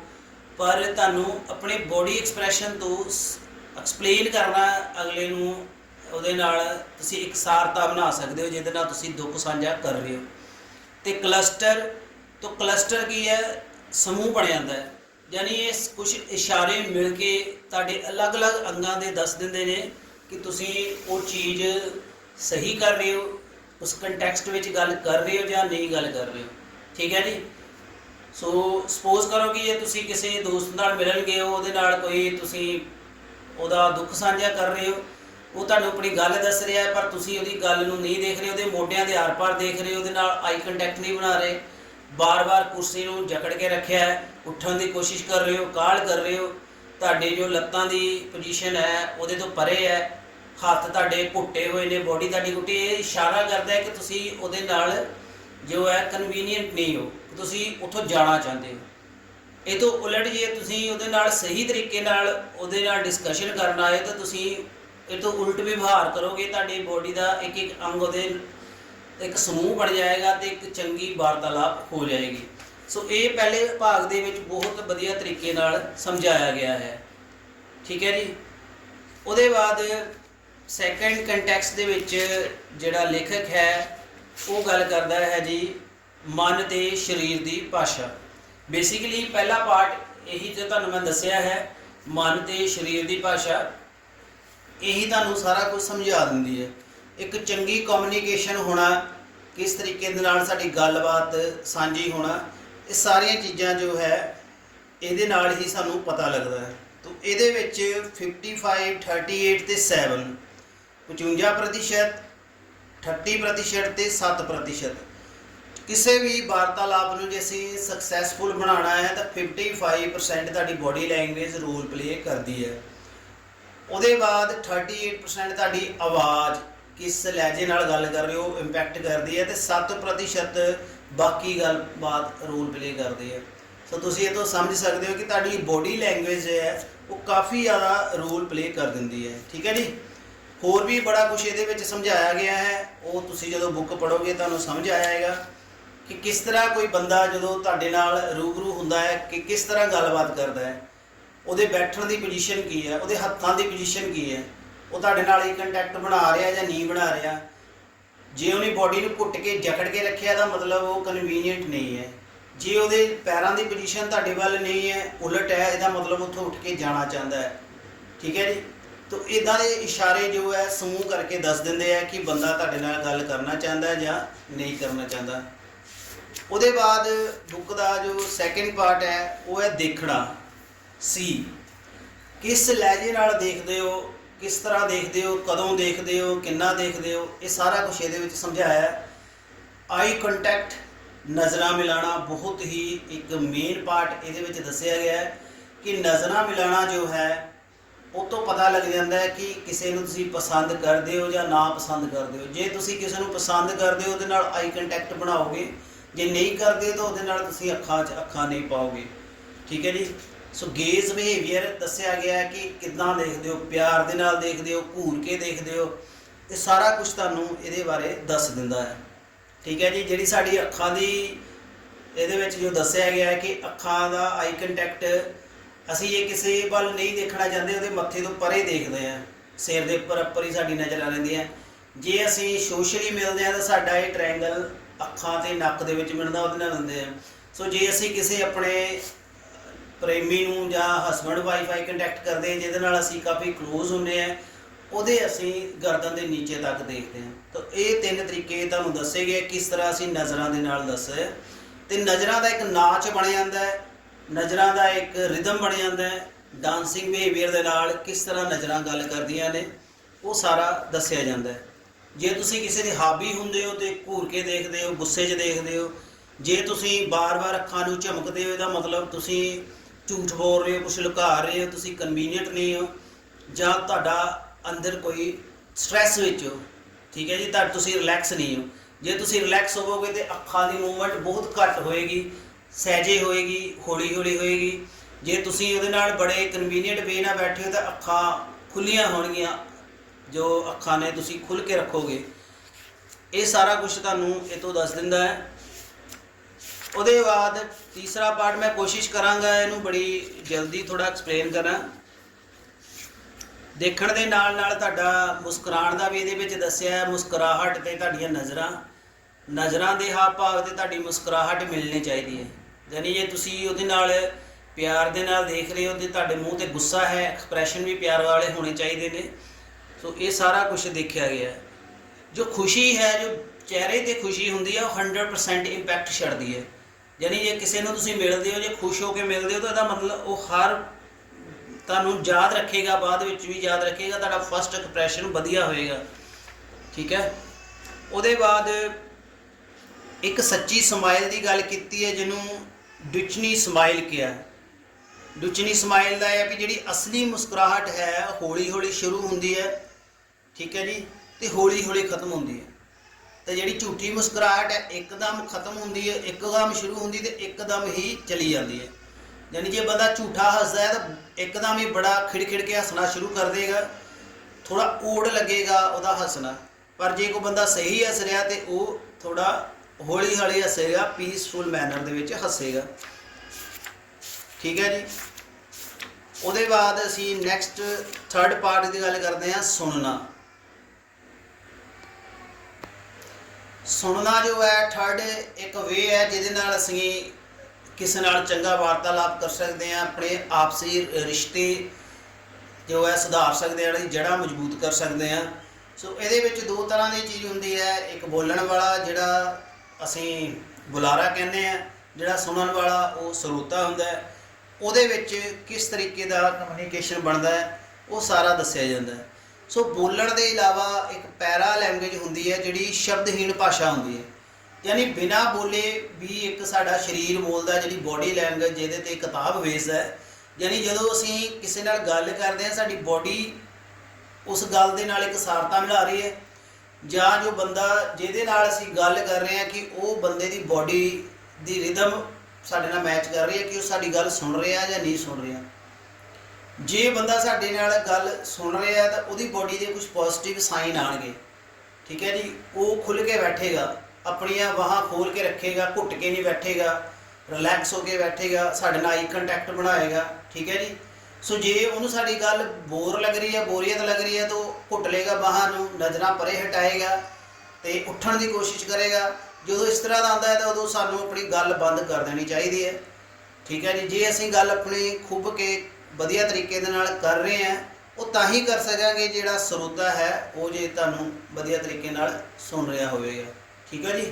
ਪਰ ਤੁਹਾਨੂੰ ਆਪਣੇ ਬੋਡੀ ਐਕਸਪ੍ਰੈਸ਼ਨ ਤੋਂ ਐਕਸਪਲੇਨ ਕਰਨਾ ਅਗਲੇ ਨੂੰ, ਉਹਦੇ ਨਾਲ ਤੁਸੀਂ ਇਕਸਾਰਤਾ ਬਣਾ ਸਕਦੇ ਹੋ, ਜਿਹਦੇ ਨਾਲ ਤੁਸੀਂ ਦੁੱਖ ਸਾਂਝਾ ਕਰ ਰਹੇ ਹੋ। ਤੇ ਕਲਸਟਰ ਤੋਂ ਕਲਸਟਰ ਕੀ ਹੈ? ਸਮੂਹ ਬਣ ਜਾਂਦਾ ਹੈ। ਯਾਨੀ ਇਹ ਕੁਝ ਇਸ਼ਾਰੇ ਮਿਲ ਕੇ ਤੁਹਾਡੇ ਅਲੱਗ-ਅਲੱਗ ਅੰਗਾਂ ਦੇ ਦੱਸ ਦਿੰਦੇ ਨੇ ਕਿ ਤੁਸੀਂ ਉਹ ਚੀਜ਼ ਸਹੀ ਕਰ ਰਹੇ ਹੋ, ਉਸ ਕੰਟੈਕਸਟ ਵਿੱਚ ਗੱਲ ਕਰ ਰਹੇ ਹੋ ਜਾਂ ਨਹੀਂ ਗੱਲ ਕਰ ਰਹੇ ਹੋ। ਠੀਕ ਹੈ ਜੀ? ਸੋ ਸਪੋਜ਼ ਕਰੋ ਕਿ ਜੇ ਤੁਸੀਂ ਕਿਸੇ ਦੋਸਤ ਨਾਲ ਮਿਲਣ ਗਏ ਹੋ, ਉਹਦੇ ਨਾਲ ਕੋਈ ਤੁਸੀਂ ਉਹਦਾ ਦੁੱਖ ਸਾਂਝਾ ਕਰ ਰਹੇ ਹੋ, ਉਹ ਤੁਹਾਨੂੰ ਆਪਣੀ ਗੱਲ ਦੱਸ ਰਿਹਾ ਹੈ, ਪਰ ਤੁਸੀਂ ਉਹਦੀ ਗੱਲ ਨੂੰ ਨਹੀਂ ਦੇਖ ਰਹੇ, ਉਹਦੇ ਮੋਢਿਆਂ ਦੇ ਆਰ-ਪਾਰ ਦੇਖ ਰਹੇ ਹੋ ਉਹਦੇ ਨਾਲ ਆਈ ਕੰਟੈਕਟ ਨਹੀਂ ਬਣਾ ਰਹੇ, ਬਾਰ-ਬਾਰ ਕੁਰਸੀ ਨੂੰ ਜਕੜ ਕੇ ਰੱਖਿਆ ਹੈ, ਉੱਠਣ ਦੀ ਕੋਸ਼ਿਸ਼ ਕਰ ਰਹੇ ਹੋ ਕਾਲ ਕਰ ਰਹੇ ਹੋ, ਤੁਹਾਡੇ ਜੋ ਲੱਤਾਂ ਦੀ ਪੋਜੀਸ਼ਨ ਹੈ, ਉਹਦੇ ਤੋਂ ਪਰੇ ਹੈ, ਹੱਥ ਤੁਹਾਡੇ ਘੁੱਟੇ ਹੋਏ ਨੇ ਬੋਡੀ ਤੁਹਾਡੀ ਘੁੱਟੀ, ਇਹ ਇਸ਼ਾਰਾ ਕਰਦਾ ਹੈ ਕਿ ਤੁਸੀਂ ਉਹਦੇ ਨਾਲ ਜੋ ਹੈ ਕਨਵੀਨੀਅੰਟ ਨਹੀਂ ਹੋ, ਤੁਸੀਂ ਉੱਥੋਂ ਜਾਣਾ ਚਾਹੁੰਦੇ ਹੋ। ਇਹ ਤੋਂ ਉਲਟ ਜੇ ਤੁਸੀਂ ਉਹਦੇ ਨਾਲ ਸਹੀ ਤਰੀਕੇ ਨਾਲ ਉਹਦੇ ਨਾਲ ਡਿਸਕਸ਼ਨ ਕਰਨ ਆਏ ਤਾਂ ਤੁਸੀਂ ਇਹ ਤੋਂ ਉਲਟ ਵਿਵਹਾਰ ਕਰੋਗੇ, ਤੁਹਾਡੀ ਬੋਡੀ ਦਾ ਇੱਕ ਇੱਕ ਅੰਗ ਉਹਦੇ ਇੱਕ ਸਮੂਹ ਬਣ ਜਾਏਗਾ ਤੇ ਇੱਕ ਚੰਗੀ ਵਾਰਤਾਲਾਪ ਹੋ ਜਾਏਗੀ। ਸੋ ਇਹ ਪਹਿਲੇ ਭਾਗ ਦੇ ਵਿੱਚ ਬਹੁਤ ਵਧੀਆ ਤਰੀਕੇ ਨਾਲ ਸਮਝਾਇਆ ਗਿਆ ਹੈ। ਠੀਕ ਹੈ ਜੀ? ਉਹਦੇ ਬਾਅਦ ਸੈਕੰਡ ਕੰਟੈਕਸਟ ਦੇ ਵਿੱਚ ਜਿਹੜਾ ਲੇਖਕ ਹੈ ਉਹ ਗੱਲ ਕਰਦਾ ਹੈ ਜੀ, ਮਨ ਤੇ ਸਰੀਰ ਦੀ ਭਾਸ਼ਾ। ਬੇਸਿਕਲੀ ਪਹਿਲਾ ਪਾਰਟ ਇਹੀ ਜੋ ਤੁਹਾਨੂੰ ਮੈਂ ਦੱਸਿਆ ਹੈ, ਮਨ ਤੇ ਸਰੀਰ ਦੀ ਭਾਸ਼ਾ। ਇਹੀ ਤੁਹਾਨੂੰ ਸਾਰਾ ਕੁਝ ਸਮਝਾ ਦਿੰਦੀ ਹੈ। ਇੱਕ ਚੰਗੀ ਕਮਿਊਨੀਕੇਸ਼ਨ ਹੋਣਾ, ਕਿਸ ਤਰੀਕੇ ਦੇ ਨਾਲ ਸਾਡੀ ਗੱਲਬਾਤ ਸਾਂਝੀ ਹੋਣਾ, ਇਹ ਸਾਰੀਆਂ ਚੀਜ਼ਾਂ ਜੋ ਹੈ, ਇਹਦੇ ਨਾਲ ਹੀ ਸਾਨੂੰ ਪਤਾ ਲੱਗਦਾ ਹੈ। ਤਾਂ ਇਹਦੇ ਵਿੱਚ 55 38 ਤੇ 7 55% 30% ਤੇ 7% ਕਿਸੇ ਵੀ ਵਾਰਤਾਲਾਪ ਨੂੰ ਜੇ ਅਸੀਂ ਸਕਸੈਸਫੁਲ ਬਣਾਉਣਾ ਹੈ, ਤਾਂ 55% ਤੁਹਾਡੀ ਬਾਡੀ ਲੈਂਗੁਏਜ ਰੋਲ ਪਲੇ ਕਰਦੀ ਹੈ। ਉਹਦੇ ਬਾਅਦ 38% ਤੁਹਾਡੀ ਆਵਾਜ਼ ਕਿਸ ਲਹਿਜੇ ਨਾਲ ਗੱਲ ਕਰ ਰਹੇ ਹੋ ਇੰਪੈਕਟ ਕਰਦੀ ਹੈ ਤੇ 7% ਬਾਕੀ ਗੱਲਬਾਤ ਰੋਲ ਪਲੇ ਕਰਦੇ ਆ ਸੋ ਤੁਸੀਂ ਇਹ ਤੋਂ ਸਮਝ ਸਕਦੇ ਹੋ ਕਿ ਤੁਹਾਡੀ ਬੋਡੀ ਲੈਂਗੁਏਜ ਹੈ, ਉਹ ਕਾਫੀ ਜ਼ਿਆਦਾ ਰੋਲ ਪਲੇ ਕਰ ਦਿੰਦੀ ਹੈ। ਠੀਕ ਹੈ ਜੀ? ਹੋਰ ਵੀ ਬੜਾ ਕੁਝ ਇਹਦੇ ਵਿੱਚ ਸਮਝਾਇਆ ਗਿਆ ਹੈ। ਉਹ ਤੁਸੀਂ ਜਦੋਂ ਬੁੱਕ ਪੜੋਗੇ ਤੁਹਾਨੂੰ ਸਮਝ ਆਏਗਾ ਕਿ ਕਿਸ ਤਰ੍ਹਾਂ ਕੋਈ ਬੰਦਾ ਜਦੋਂ ਤੁਹਾਡੇ ਨਾਲ ਰੂਬਰੂ ਹੁੰਦਾ ਹੈ ਕਿ ਕਿਸ ਤਰ੍ਹਾਂ ਗੱਲਬਾਤ ਕਰਦਾ ਹੈ। ਉਹਦੇ ਬੈਠਣ ਦੀ ਪੋਜੀਸ਼ਨ ਕੀ ਹੈ, ਉਹਦੇ ਹੱਥਾਂ ਦੀ ਪੋਜੀਸ਼ਨ ਕੀ ਹੈ। ਉਹ ਤੁਹਾਡੇ ਨਾਲ ਹੀ ਕੰਟੈਕਟ ਬਣਾ ਰਿਹਾ ਜਾਂ ਨਹੀਂ ਬਣਾ ਰਿਹਾ। ਜੇ ਉਹਨੇ ਬਾਡੀ ਨੂੰ ਘੁੱਟ ਕੇ ਜਕੜ ਕੇ ਰੱਖਿਆ ਦਾ ਮਤਲਬ ਉਹ ਕਨਵੀਨੀਅੰਟ ਨਹੀਂ ਹੈ। ਜੇ ਉਹਦੇ ਪੈਰਾਂ ਦੀ ਪੋਜੀਸ਼ਨ ਤੁਹਾਡੇ ਵੱਲ ਨਹੀਂ ਹੈ, ਉਲਟ ਹੈ, ਇਹਦਾ ਮਤਲਬ ਉੱਥੋਂ ਉੱਠ ਕੇ ਜਾਣਾ ਚਾਹੁੰਦਾ ਹੈ। ਠੀਕ ਹੈ ਜੀ? ਤਾਂ ਇਦਾਂ ਦੇ ਇਸ਼ਾਰੇ ਜੋ ਹੈ ਸਮੂਹ ਕਰਕੇ ਦੱਸ ਦਿੰਦੇ ਆ ਕਿ ਬੰਦਾ ਤੁਹਾਡੇ ਨਾਲ ਗੱਲ ਕਰਨਾ ਚਾਹੁੰਦਾ ਜਾਂ ਨਹੀਂ ਕਰਨਾ ਚਾਹੁੰਦਾ। ਉਹਦੇ ਬਾਅਦ ਬੁੱਕ ਦਾ ਜੋ ਸੈਕੰਡ ਪਾਰਟ ਹੈ, ਉਹ ਹੈ ਦੇਖਣਾ। ਸੀ ਕਿਸ ਲਹਿਜੇ ਨਾਲ ਦੇਖਦੇ ਹੋ, ਕਿਸ ਤਰ੍ਹਾਂ ਦੇਖਦੇ ਹੋ, ਕਦੋਂ ਦੇਖਦੇ ਹੋ, ਕਿੰਨਾ ਦੇਖਦੇ ਹੋ, ਇਹ ਸਾਰਾ ਕੁਝ ਇਹਦੇ ਵਿੱਚ ਸਮਝਾਇਆ। ਹੈ ਆਈ ਕੰਟੈਕਟ ਨਜ਼ਰਾਂ ਮਿਲਾਣਾ ਬਹੁਤ ਹੀ ਇੱਕ ਮੇਨ ਪਾਰਟ ਇਹਦੇ ਵਿੱਚ ਦੱਸਿਆ ਗਿਆ ਹੈ ਕਿ ਨਜ਼ਰਾਂ ਮਿਲਾਣਾ ਜੋ ਹੈ ਉਹ ਤੋਂ ਪਤਾ ਲੱਗ ਜਾਂਦਾ ਹੈ ਕਿ ਕਿਸੇ ਨੂੰ ਤੁਸੀਂ ਪਸੰਦ ਕਰਦੇ ਹੋ ਜਾਂ ਨਾ ਪਸੰਦ ਕਰਦੇ ਹੋ। ਜੇ ਤੁਸੀਂ ਕਿਸੇ ਨੂੰ ਪਸੰਦ ਕਰਦੇ ਹੋ, ਉਹਦੇ ਨਾਲ ਆਈ ਕੰਟੈਕਟ ਬਣਾਓਗੇ। ਜੇ ਨਹੀਂ ਕਰਦੇ, ਤਾਂ ਉਹਦੇ ਨਾਲ ਤੁਸੀਂ ਅੱਖਾਂ 'ਚ ਅੱਖਾਂ ਨਹੀਂ ਪਾਓਗੇ। ਠੀਕ ਹੈ ਜੀ? ਸੋ ਗੇਜ਼ ਬਿਹੇਵੀਅਰ ਦੱਸਿਆ ਗਿਆ ਹੈ ਕਿ ਕਿੱਦਾਂ ਦੇਖਦੇ ਹੋ? ਪਿਆਰ ਦੇ ਨਾਲ ਦੇਖਦੇ ਹੋ? ਘੂਰ ਕੇ ਦੇਖਦੇ ਹੋ? ਇਹ ਸਾਰਾ ਕੁਝ ਤੁਹਾਨੂੰ ਇਹਦੇ ਬਾਰੇ ਦੱਸ ਦਿੰਦਾ ਹੈ। ਠੀਕ ਹੈ ਜੀ? ਜਿਹੜੀ ਸਾਡੀ ਅੱਖਾਂ ਦੀ, ਇਹਦੇ ਵਿੱਚ ਜੋ ਦੱਸਿਆ ਗਿਆ ਹੈ ਕਿ ਅੱਖਾਂ ਦਾ ਆਈ ਕੰਟੈਕਟ ਅਸੀਂ ਇਹ ਕਿਸੇ ਵੱਲ ਨਹੀਂ ਦੇਖਣਾ ਚਾਹੁੰਦੇ, ਉਹਦੇ ਮੱਥੇ ਤੋਂ ਪਰੇ ਦੇਖਦੇ ਆ ਸਿਰ ਦੇ ਉੱਪਰ ਉੱਪਰ ਹੀ ਸਾਡੀ ਨਜ਼ਰ ਆ ਰਹਿੰਦੀ ਹੈ। ਜੇ ਅਸੀਂ ਸੋਸ਼ਲੀ ਮਿਲਦੇ ਆ ਤਾਂ ਸਾਡਾ ਇਹ ਟ੍ਰਾਇੰਗਲ ਅੱਖਾਂ ਤੇ ਨੱਕ ਦੇ ਵਿੱਚ ਮਿਲਦਾ, ਉਹਦੇ ਨਾਲ ਹੁੰਦੇ ਆ। ਸੋ ਜੇ ਅਸੀਂ ਕਿਸੇ ਆਪਣੇ ਪ੍ਰੇਮੀ ਨੂੰ ਜਾਂ ਹਸਬੰਡ ਵਾਈਫ ਆਈ ਕੰਟੈਕਟ ਕਰਦੇ ਹਾਂ, ਜਿਹਦੇ ਨਾਲ ਅਸੀਂ ਕਾਫੀ ক্লোਜ਼ ਹੁੰਦੇ ਆ ਉਹਦੇ ਅਸੀਂ ਗਰਦਨ ਦੇ ਨੀਚੇ ਤੱਕ ਦੇਖਦੇ ਹਾਂ। ਤਾਂ ਇਹ ਤਿੰਨ ਤਰੀਕੇ ਤੁਹਾਨੂੰ ਦੱਸੇ ਗਏ ਕਿਸ ਤਰ੍ਹਾਂ ਅਸੀਂ ਨਜ਼ਰਾਂ ਦੇ ਨਾਲ ਦੱਸੇ। ਤੇ ਨਜ਼ਰਾਂ ਦਾ ਇੱਕ ਨਾਚ ਬਣ ਜਾਂਦਾ ਹੈ। ਨਜ਼ਰਾਂ ਦਾ ਇੱਕ ਰਿਦਮ ਬਣ ਜਾਂਦਾ ਹੈ। ਡਾਂਸਿੰਗ ਬਿਹੇਵੀਅਰ ਦੇ ਨਾਲ ਕਿਸ ਤਰ੍ਹਾਂ ਨਜ਼ਰਾਂ ਗੱਲ ਕਰਦੀਆਂ ਨੇ, ਉਹ ਸਾਰਾ ਦੱਸਿਆ ਜਾਂਦਾ ਹੈ। ਜੇ ਤੁਸੀਂ ਕਿਸੇ ਦੇ ਹਾਬੀ ਹੁੰਦੇ ਹੋ ਤੇ ਘੂਰ ਕੇ ਦੇਖਦੇ ਹੋ, ਗੁੱਸੇ 'ਚ ਦੇਖਦੇ ਹੋ, ਜੇ ਤੁਸੀਂ ਬਾਰ-ਬਾਰ ਅੱਖਾਂ ਨੂੰ ਝਮਕਦੇ ਹੋ, ਇਹਦਾ ਮਤਲਬ ਤੁਸੀਂ ਝੂਠ ਬੋਲ ਰਹੇ ਹੋ ਕੁਝ ਲੁਕਾ ਰਹੇ ਹੋ, ਤੁਸੀਂ ਕਨਵੀਨੀਅੰਟ ਨਹੀਂ ਹੋ, ਜਾਂ ਤੁਹਾਡਾ ਅੰਦਰ ਕੋਈ ਸਟ੍ਰੈਸ ਵਿੱਚ ਹੋ, ਠੀਕ ਹੈ ਜੀ, ਤਾਂ ਤੁਸੀਂ ਰਿਲੈਕਸ ਨਹੀਂ ਹੋ। ਜੇ ਤੁਸੀਂ ਰਿਲੈਕਸ ਹੋਵੋਗੇ ਤੇ ਅੱਖਾਂ ਦੀ ਮੂਵਮੈਂਟ ਬਹੁਤ ਘੱਟ ਹੋਏਗੀ। ਸਹਿਜੇ ਹੋਏਗੀ ਹੌਲੀ ਹੌਲੀ ਹੋਏਗੀ। ਜੇ ਤੁਸੀਂ ਉਹਦੇ ਨਾਲ ਬੜੇ ਕਨਵੀਨੀਅੰਟ ਵੇ ਨਾਲ ਬੈਠੇ ਹੋ ਤਾਂ ਅੱਖਾਂ ਖੁੱਲੀਆਂ ਹੋਣਗੀਆਂ, ਜੋ ਅੱਖਾਂ ਨੇ ਤੁਸੀਂ ਖੁੱਲ ਕੇ ਰੱਖੋਗੇ। ਇਹ ਸਾਰਾ ਕੁਝ ਤੁਹਾਨੂੰ ਇਹ ਤੋਂ ਦੱਸ ਦਿੰਦਾ ਹੈ। ਉਹਦੇ ਬਾਅਦ ਤੀਸਰਾ ਪਾਰਟ ਮੈਂ ਕੋਸ਼ਿਸ਼ ਕਰਾਂਗਾ ਇਹਨੂੰ ਬੜੀ ਜਲਦੀ ਥੋੜਾ ਐਕਸਪਲੇਨ ਕਰਾਂ। ਦੇਖਣ ਦੇ ਨਾਲ ਨਾਲ ਤੁਹਾਡਾ ਮੁਸਕਰਾਉਣ ਦਾ ਵੀ ਇਹਦੇ ਵਿੱਚ ਦੱਸਿਆ ਹੈ, ਮੁਸਕਰਾਹਟ ਤੇ ਤੁਹਾਡੀਆਂ ਨਜ਼ਰਾਂ। ਨਜ਼ਰਾਂ ਦੇ ਹਾਵ ਭਾਵ ਤੇ ਤੁਹਾਡੀ ਮੁਸਕਰਾਹਟ ਮਿਲਣੀ ਚਾਹੀਦੀ ਹੈ। ਯਾਨੀ ਜੇ ਤੁਸੀਂ ਉਹਦੇ ਨਾਲ ਪਿਆਰ ਦੇ ਨਾਲ ਦੇਖ ਰਹੇ ਹੋ ਤੇ ਤੁਹਾਡੇ ਮੂੰਹ ਤੇ ਗੁੱਸਾ ਹੈ ਐਕਸਪ੍ਰੈਸ਼ਨ ਵੀ ਪਿਆਰ ਵਾਲੇ ਹੋਣੇ ਚਾਹੀਦੇ ਨੇ। ਸੋ ਇਹ ਸਾਰਾ ਕੁਝ ਦੇਖਿਆ ਗਿਆ ਜੋ ਖੁਸ਼ੀ ਹੈ, ਜੋ ਚਿਹਰੇ ਤੇ ਖੁਸ਼ੀ ਹੁੰਦੀ ਹੈ, ਉਹ 100% ਇੰਪੈਕਟ ਛੱਡਦੀ ਹੈ। ਯਾਨੀ ਜੇ ਕਿਸੇ ਨੂੰ ਤੁਸੀਂ ਮਿਲਦੇ ਹੋ, ਜੇ ਖੁਸ਼ ਹੋ ਕੇ ਮਿਲਦੇ ਹੋ, ਤਾਂ ਇਹਦਾ ਮਤਲਬ ਉਹ ਹਰ ਤੁਹਾਨੂੰ ਯਾਦ ਰੱਖੇਗਾ, ਬਾਅਦ ਵਿੱਚ ਵੀ ਯਾਦ ਰੱਖੇਗਾ, ਤੁਹਾਡਾ ਫਰਸਟ ਐਕਸਪ੍ਰੈਸ਼ਨ ਵਧੀਆ ਹੋਏਗਾ। ਠੀਕ ਹੈ? ਉਹਦੇ ਬਾਅਦ ਇੱਕ ਸੱਚੀ ਸਮਾਈਲ ਦੀ ਗੱਲ ਕੀਤੀ ਹੈ, ਜਿਹਨੂੰ ਡੁਚਨੀ ਸਮਾਈਲ ਕਿਹਾ। ਡੁਚਨੀ ਸਮਾਈਲ ਦਾ ਇਹ ਹੈ ਵੀ ਜਿਹੜੀ ਅਸਲੀ ਮੁਸਕਰਾਹਟ ਹੈ ਹੌਲੀ ਹੌਲੀ ਸ਼ੁਰੂ ਹੁੰਦੀ ਹੈ, ਠੀਕ ਹੈ ਜੀ, ਤੇ ਹੌਲੀ ਹੌਲੀ ਖਤਮ ਹੁੰਦੀ ਹੈ। ਤੇ ਜਿਹੜੀ ਝੂਠੀ ਮੁਸਕਰਾਹਟ ਹੈ, ਇੱਕਦਮ ਖਤਮ ਹੁੰਦੀ ਹੈ, ਇੱਕਦਮ ਸ਼ੁਰੂ ਹੁੰਦੀ ਤੇ ਇੱਕਦਮ ਹੀ ਚਲੀ ਜਾਂਦੀ ਹੈ। ਯਾਨੀ ਜੇ ਬੰਦਾ ਝੂਠਾ ਹੱਸਦਾ ਹੈ, ਤਾਂ ਇੱਕਦਮ ਹੀ ਬੜਾ ਖਿੜਖਿੜ ਕੇ ਹੱਸਣਾ ਸ਼ੁਰੂ ਕਰ ਦੇਗਾ। ਥੋੜਾ ਓੜ ਲੱਗੇਗਾ ਉਹਦਾ ਹੱਸਣਾ। ਪਰ ਜੇ ਕੋਈ ਬੰਦਾ ਸਹੀ ਹੱਸ ਰਿਹਾ ਤੇ ਉਹ ਥੋੜਾ ਹੌਲੀ ਹੌਲੀ ਹੱਸੇਗਾ ਪੀਸਫੁਲ ਮੈਨਰ ਦੇ ਵਿੱਚ ਹੱਸੇਗਾ। ਠੀਕ ਹੈ ਜੀ? ਉਹਦੇ ਬਾਅਦ ਅਸੀਂ ਨੈਕਸਟ ਥਰਡ ਪਾਰਟ ਦੀ ਗੱਲ ਕਰਦੇ ਹਾਂ, ਸੁਣਨਾ। ਸੁਣਨਾ ਜੋ ਹੈ ਥਰਡ ਇੱਕ ਵੇ ਹੈ, ਜਿਹਦੇ ਨਾਲ ਅਸੀਂ ਕਿਸੇ ਨਾਲ ਚੰਗਾ ਵਾਰਤਾਲਾਪ ਕਰ ਸਕਦੇ ਹਾਂ, ਆਪਣੇ ਆਪਸੀ ਰਿਸ਼ਤੇ ਜੋ ਹੈ, ਸੁਧਾਰ ਸਕਦੇ ਹਾਂ, ਜਿਹੜੀ ਜੜ੍ਹਾਂ ਮਜ਼ਬੂਤ ਕਰ ਸਕਦੇ ਹਾਂ। ਸੋ ਇਹਦੇ ਵਿੱਚ ਦੋ ਤਰ੍ਹਾਂ ਦੀ ਚੀਜ਼ ਹੁੰਦੀ ਹੈ। ਇੱਕ ਬੋਲਣ ਵਾਲਾ, ਜਿਹੜਾ ਅਸੀਂ ਬੁਲਾਰਾ ਕਹਿੰਦੇ ਆ ਜਿਹੜਾ ਸੁਣਨ ਵਾਲਾ ਉਹ ਸਰੋਤਾ ਹੁੰਦਾ ਹੈ, ਉਹਦੇ ਵਿੱਚ ਕਿਸ ਤਰੀਕੇ ਦਾ ਕਮਿਊਨੀਕੇਸ਼ਨ ਬਣਦਾ ਹੈ, ਉਹ ਸਾਰਾ ਦੱਸਿਆ ਜਾਂਦਾ ਹੈ। ਸੋ ਬੋਲਣ ਦੇ ਇਲਾਵਾ ਇੱਕ ਪੈਰਾ ਲੈਂਗੁਏਜ ਹੁੰਦੀ ਹੈ, ਜਿਹੜੀ ਸ਼ਬਦਹੀਣ ਭਾਸ਼ਾ ਹੁੰਦੀ ਹੈ। ਯਾਨੀ ਬਿਨਾ ਬੋਲੇ ਵੀ ਇੱਕ ਸਾਡਾ ਸਰੀਰ ਬੋਲਦਾ, ਜਿਹੜੀ ਬੋਡੀ ਲੈਂਗੁਏਜ ਜਿਹਦੇ ਤੇ ਕਿਤਾਬ ਵੇਸ ਹੈ, ਯਾਨੀ ਜਦੋਂ ਅਸੀਂ ਕਿਸੇ ਨਾਲ ਗੱਲ ਕਰਦੇ ਹਾਂ, ਸਾਡੀ ਬੋਡੀ ਉਸ ਗੱਲ ਦੇ ਨਾਲ ਇੱਕ ਸਾਰਤਾ ਮਿਲਾ ਰਹੀ ਹੈ ਜਾਂ ਜੋ ਬੰਦਾ ਜਿਹਦੇ ਨਾਲ ਅਸੀਂ ਗੱਲ ਕਰ ਰਹੇ ਹਾਂ ਕਿ ਉਹ ਬੰਦੇ ਦੀ ਬੋਡੀ ਦੀ ਰਿਦਮ ਸਾਡੇ ਨਾਲ ਮੈਚ ਕਰ ਰਹੀ ਹੈ ਕਿ ਉਹ ਸਾਡੀ ਗੱਲ ਸੁਣ ਰਿਹਾ ਜਾਂ ਨਹੀਂ ਸੁਣ ਰਿਹਾ। ਜੇ ਬੰਦਾ ਸਾਡੇ ਨਾਲ ਗੱਲ ਸੁਣ ਰਿਹਾ ਤਾਂ ਉਹਦੀ ਬੋਡੀ ਦੇ ਕੁਝ ਪੋਜ਼ਿਟਿਵ ਸਾਈਨ ਆਣਗੇ ਠੀਕ ਹੈ ਜੀ? ਉਹ ਖੁੱਲ ਕੇ ਬੈਠੇਗਾ, ਆਪਣੀਆਂ ਬਾਹਾਂ ਖੋਲ ਕੇ ਰੱਖੇਗਾ, ਘੁੱਟ ਕੇ ਨਹੀਂ ਬੈਠੇਗਾ ਰਿਲੈਕਸ ਹੋ ਕੇ ਬੈਠੇਗਾ, ਸਾਡੇ ਨਾਲ ਆਈ ਕੰਟੈਕਟ ਬਣਾਏਗਾ। ਠੀਕ ਹੈ ਜੀ? ਸੋ ਜੇ ਉਹਨੂੰ ਸਾਡੀ ਗੱਲ ਬੋਰ ਲੱਗ ਰਹੀ ਹੈ, ਬੋਰੀਅਤ ਲੱਗ ਰਹੀ ਹੈ, ਤਾਂ ਉਹ ਘੁੱਟ ਲੇਗਾ ਬਾਹਾਂ ਨੂੰ, ਨਜ਼ਰਾਂ ਪਰੇ ਹਟਾਏਗਾ ਤੇ ਉੱਠਣ ਦੀ ਕੋਸ਼ਿਸ਼ ਕਰੇਗਾ। ਜਦੋਂ ਇਸ ਤਰ੍ਹਾਂ ਦਾ ਆਉਂਦਾ ਹੈ, ਤਾਂ ਉਦੋਂ ਸਾਨੂੰ ਆਪਣੀ ਗੱਲ ਬੰਦ ਕਰ ਦੇਣੀ ਚਾਹੀਦੀ ਹੈ। ਠੀਕ ਹੈ ਜੀ, ਜੇ ਅਸੀਂ ਗੱਲ ਆਪਣੀ ਖੁੱਬ ਕੇ ਵਧੀਆ ਤਰੀਕੇ ਦੇ ਨਾਲ ਕਰ ਰਹੇ ਹਾਂ, ਉਹ ਤਾਂ ਹੀ ਕਰ ਸਕਾਂਗੇ ਜਿਹੜਾ ਸਰੋਤਾ ਹੈ, ਉਹ ਜੇ ਤੁਹਾਨੂੰ ਵਧੀਆ ਤਰੀਕੇ ਨਾਲ ਸੁਣ ਰਿਹਾ ਹੋਵੇਗਾ। ਠੀਕ ਹੈ ਜੀ?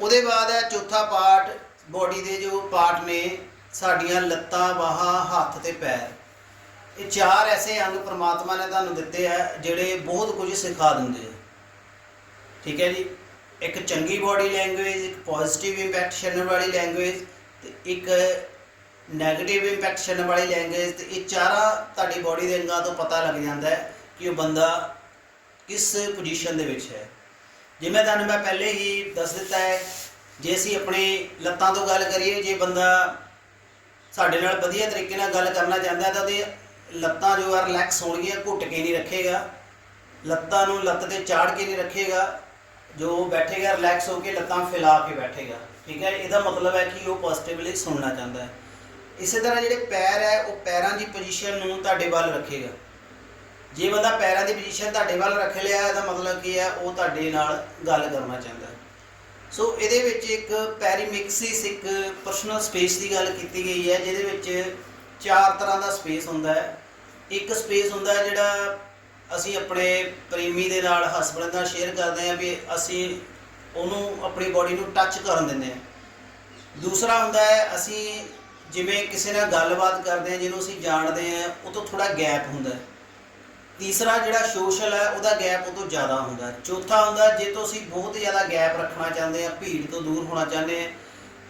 ਉਹਦੇ ਬਾਅਦ ਹੈ ਚੌਥਾ ਪਾਰਟ ਬੋਡੀ ਦੇ ਜੋ ਪਾਰਟ ਨੇ, ਸਾਡੀਆਂ ਲੱਤਾਂ, ਬਾਹਾਂ, ਹੱਥ ਤੇ ਪੈਰ। ਇਹ ਚਾਰ ਐਸੇ ਅੰਗ ਪ੍ਰਮਾਤਮਾ ਨੇ ਤੁਹਾਨੂੰ ਦਿੱਤੇ ਆ, ਜਿਹੜੇ ਬਹੁਤ ਕੁਝ ਸਿਖਾ ਦਿੰਦੇ ਆ। ਠੀਕ ਹੈ ਜੀ? ਇੱਕ ਚੰਗੀ ਬੋਡੀ ਲੈਂਗੁਏਜ ਇੱਕ ਪੋਜ਼ਿਟਿਵ ਇੰਪੈਕਟ ਛੱਡਣ ਵਾਲੀ ਲੈਂਗੁਏਜ ਤੇ ਇੱਕ ਨੈਗੇਟਿਵ ਇੰਪੈਕਟ ਛੱਡਣ ਵਾਲੀ ਲੈਂਗੁਏਜ ਤੇ ਇਹ ਚਾਰਾਂ ਤੁਹਾਡੀ ਬੋਡੀ ਦੇ ਅੰਗਾਂ ਤੋਂ ਪਤਾ ਲੱਗ ਜਾਂਦਾ ਹੈ ਕਿ ਉਹ ਬੰਦਾ ਕਿਸ ਪੋਜੀਸ਼ਨ ਦੇ ਵਿੱਚ ਹੈ। ਜਿਵੇਂ ਤੁਹਾਨੂੰ ਮੈਂ ਪਹਿਲੇ ਹੀ ਦੱਸ ਦਿੱਤਾ ਹੈ, ਜੇ ਅਸੀਂ ਆਪਣੇ ਲੱਤਾਂ ਤੋਂ ਗੱਲ ਕਰੀਏ, ਜੇ ਬੰਦਾ ਸਾਡੇ ਨਾਲ ਵਧੀਆ ਤਰੀਕੇ ਨਾਲ ਗੱਲ ਕਰਨਾ ਚਾਹੁੰਦਾ ਤਾਂ ਉਹਦੇ ਲੱਤਾਂ ਜੋ ਆ ਰਿਲੈਕਸ ਹੋਣਗੀਆਂ, ਘੁੱਟ ਕੇ ਨਹੀਂ ਰੱਖੇਗਾ। ਲੱਤਾਂ ਨੂੰ ਲੱਤ ਤੇ ਚਾੜ ਕੇ ਨਹੀਂ ਰੱਖੇਗਾ। ਜੋ ਬੈਠੇਗਾ ਰਿਲੈਕਸ ਹੋ ਕੇ ਲੱਤਾਂ ਫੈਲਾ ਕੇ ਬੈਠੇਗਾ। ਠੀਕ ਹੈ, ਇਹਦਾ ਮਤਲਬ ਹੈ ਕਿ ਉਹ ਪੋਜ਼ਿਟਿਵਲੀ ਸੁਣਨਾ ਚਾਹੁੰਦਾ ਹੈ। ਇਸੇ ਤਰ੍ਹਾਂ ਜਿਹੜੇ ਪੈਰ ਹੈ, ਉਹ ਪੈਰਾਂ ਦੀ ਪੋਜੀਸ਼ਨ ਨੂੰ ਤੁਹਾਡੇ ਵੱਲ ਰੱਖੇਗਾ। ਜੇ ਬੰਦਾ ਪੈਰਾਂ ਦੀ ਪੋਜੀਸ਼ਨ ਤੁਹਾਡੇ ਵੱਲ ਰੱਖ ਲਿਆ ਇਹਦਾ ਮਤਲਬ ਕੀ ਹੈ, ਉਹ ਤੁਹਾਡੇ ਨਾਲ ਗੱਲ ਕਰਨਾ ਚਾਹੁੰਦਾ ਸੋ ਇਹਦੇ ਵਿੱਚ ਇੱਕ ਪੈਰੀਮਿਕਸਿਸ ਇੱਕ ਪਰਸਨਲ ਸਪੇਸ ਦੀ ਗੱਲ ਕੀਤੀ ਗਈ ਹੈ, ਜਿਹਦੇ ਵਿੱਚ ਚਾਰ ਤਰ੍ਹਾਂ ਦਾ ਸਪੇਸ ਹੁੰਦਾ ਹੈ। ਇੱਕ ਸਪੇਸ ਹੁੰਦਾ ਜਿਹੜਾ ਅਸੀਂ ਆਪਣੇ ਪ੍ਰੇਮੀ ਦੇ ਨਾਲ ਹਸਬੰਡ ਨਾਲ ਸ਼ੇਅਰ ਕਰਦੇ ਹਾਂ ਵੀ ਅਸੀਂ ਉਹਨੂੰ ਆਪਣੀ ਬਾਡੀ ਨੂੰ ਟੱਚ ਕਰਨ ਦਿੰਦੇ ਹਾਂ। ਦੂਸਰਾ ਹੁੰਦਾ ਹੈ, ਅਸੀਂ ਜਿਵੇਂ ਕਿਸੇ ਨਾਲ ਗੱਲਬਾਤ ਕਰਦੇ ਹਾਂ, ਜਿਹਨੂੰ ਅਸੀਂ ਜਾਣਦੇ ਹਾਂ, ਉਹ ਤੋਂ ਥੋੜਾ ਗੈਪ ਹੁੰਦਾ ਹੈ। ਤੀਸਰਾ ਜਿਹੜਾ ਸੋਸ਼ਲ ਹੈ, ਉਹਦਾ ਗੈਪ ਉਹ ਤੋਂ ਜ਼ਿਆਦਾ ਹੁੰਦਾ। ਚੌਥਾ ਹੁੰਦਾ, ਜੇ ਤੁਸੀਂ ਬਹੁਤ ਜ਼ਿਆਦਾ ਗੈਪ ਰੱਖਣਾ ਚਾਹੁੰਦੇ ਆ, ਭੀੜ ਤੋਂ ਦੂਰ ਹੋਣਾ ਚਾਹੁੰਦੇ ਆ,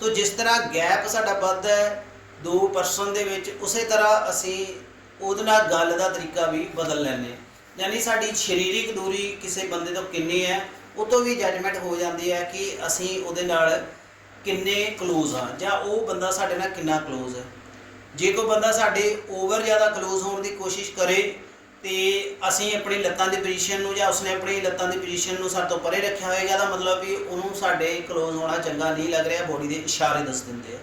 ਤਾਂ ਜਿਸ ਤਰ੍ਹਾਂ ਗੈਪ ਸਾਡਾ ਵੱਧ ਹੈ, ਦੋ ਪਰਸਨ ਦੇ ਵਿੱਚ, ਉਸੇ ਤਰ੍ਹਾਂ ਅਸੀਂ ਉਹਦੇ ਨਾਲ ਗੱਲ ਦਾ ਤਰੀਕਾ ਵੀ ਬਦਲ ਲੈਂਦੇ ਯਾਨੀ ਸਾਡੀ ਸਰੀਰਕ ਦੂਰੀ ਕਿਸੇ ਬੰਦੇ ਤੋਂ ਕਿੰਨੀ ਹੈ, ਉਹ ਤੋਂ ਵੀ ਜੱਜਮੈਂਟ ਹੋ ਜਾਂਦੀ ਹੈ ਕਿ ਅਸੀਂ ਉਹਦੇ ਨਾਲ ਕਿੰਨੇ ক্লোਜ਼ ਆ ਜਾਂ ਉਹ ਬੰਦਾ ਸਾਡੇ ਨਾਲ ਕਿੰਨਾ ক্লোਜ਼ ਹੈ। ਜੇ ਕੋਈ ਬੰਦਾ ਸਾਡੇ ਓਵਰ ਜ਼ਿਆਦਾ ক্লোਜ਼ ਹੋਣ ਦੀ ਕੋਸ਼ਿਸ਼ ਕਰੇ ਤੇ ਅਸੀਂ ਆਪਣੀ ਲੱਤਾਂ ਦੀ ਪੋਜੀਸ਼ਨ ਨੂੰ ਜਾਂ ਉਸਨੇ ਆਪਣੀ ਲੱਤਾਂ ਦੀ ਪੋਜੀਸ਼ਨ ਨੂੰ ਸਾਡੇ ਤੋਂ ਪਰੇ ਰੱਖਿਆ ਹੋਏਗਾ ਤਾਂ ਮਤਲਬ ਵੀ ਉਹਨੂੰ ਸਾਡੇ ক্লোਜ਼ ਹੋਣਾ ਚੰਗਾ ਨਹੀਂ ਲੱਗ ਰਿਹਾ ਬੋਡੀ ਦੇ ਇਸ਼ਾਰੇ ਦੱਸ ਦਿੰਦੇ ਆ।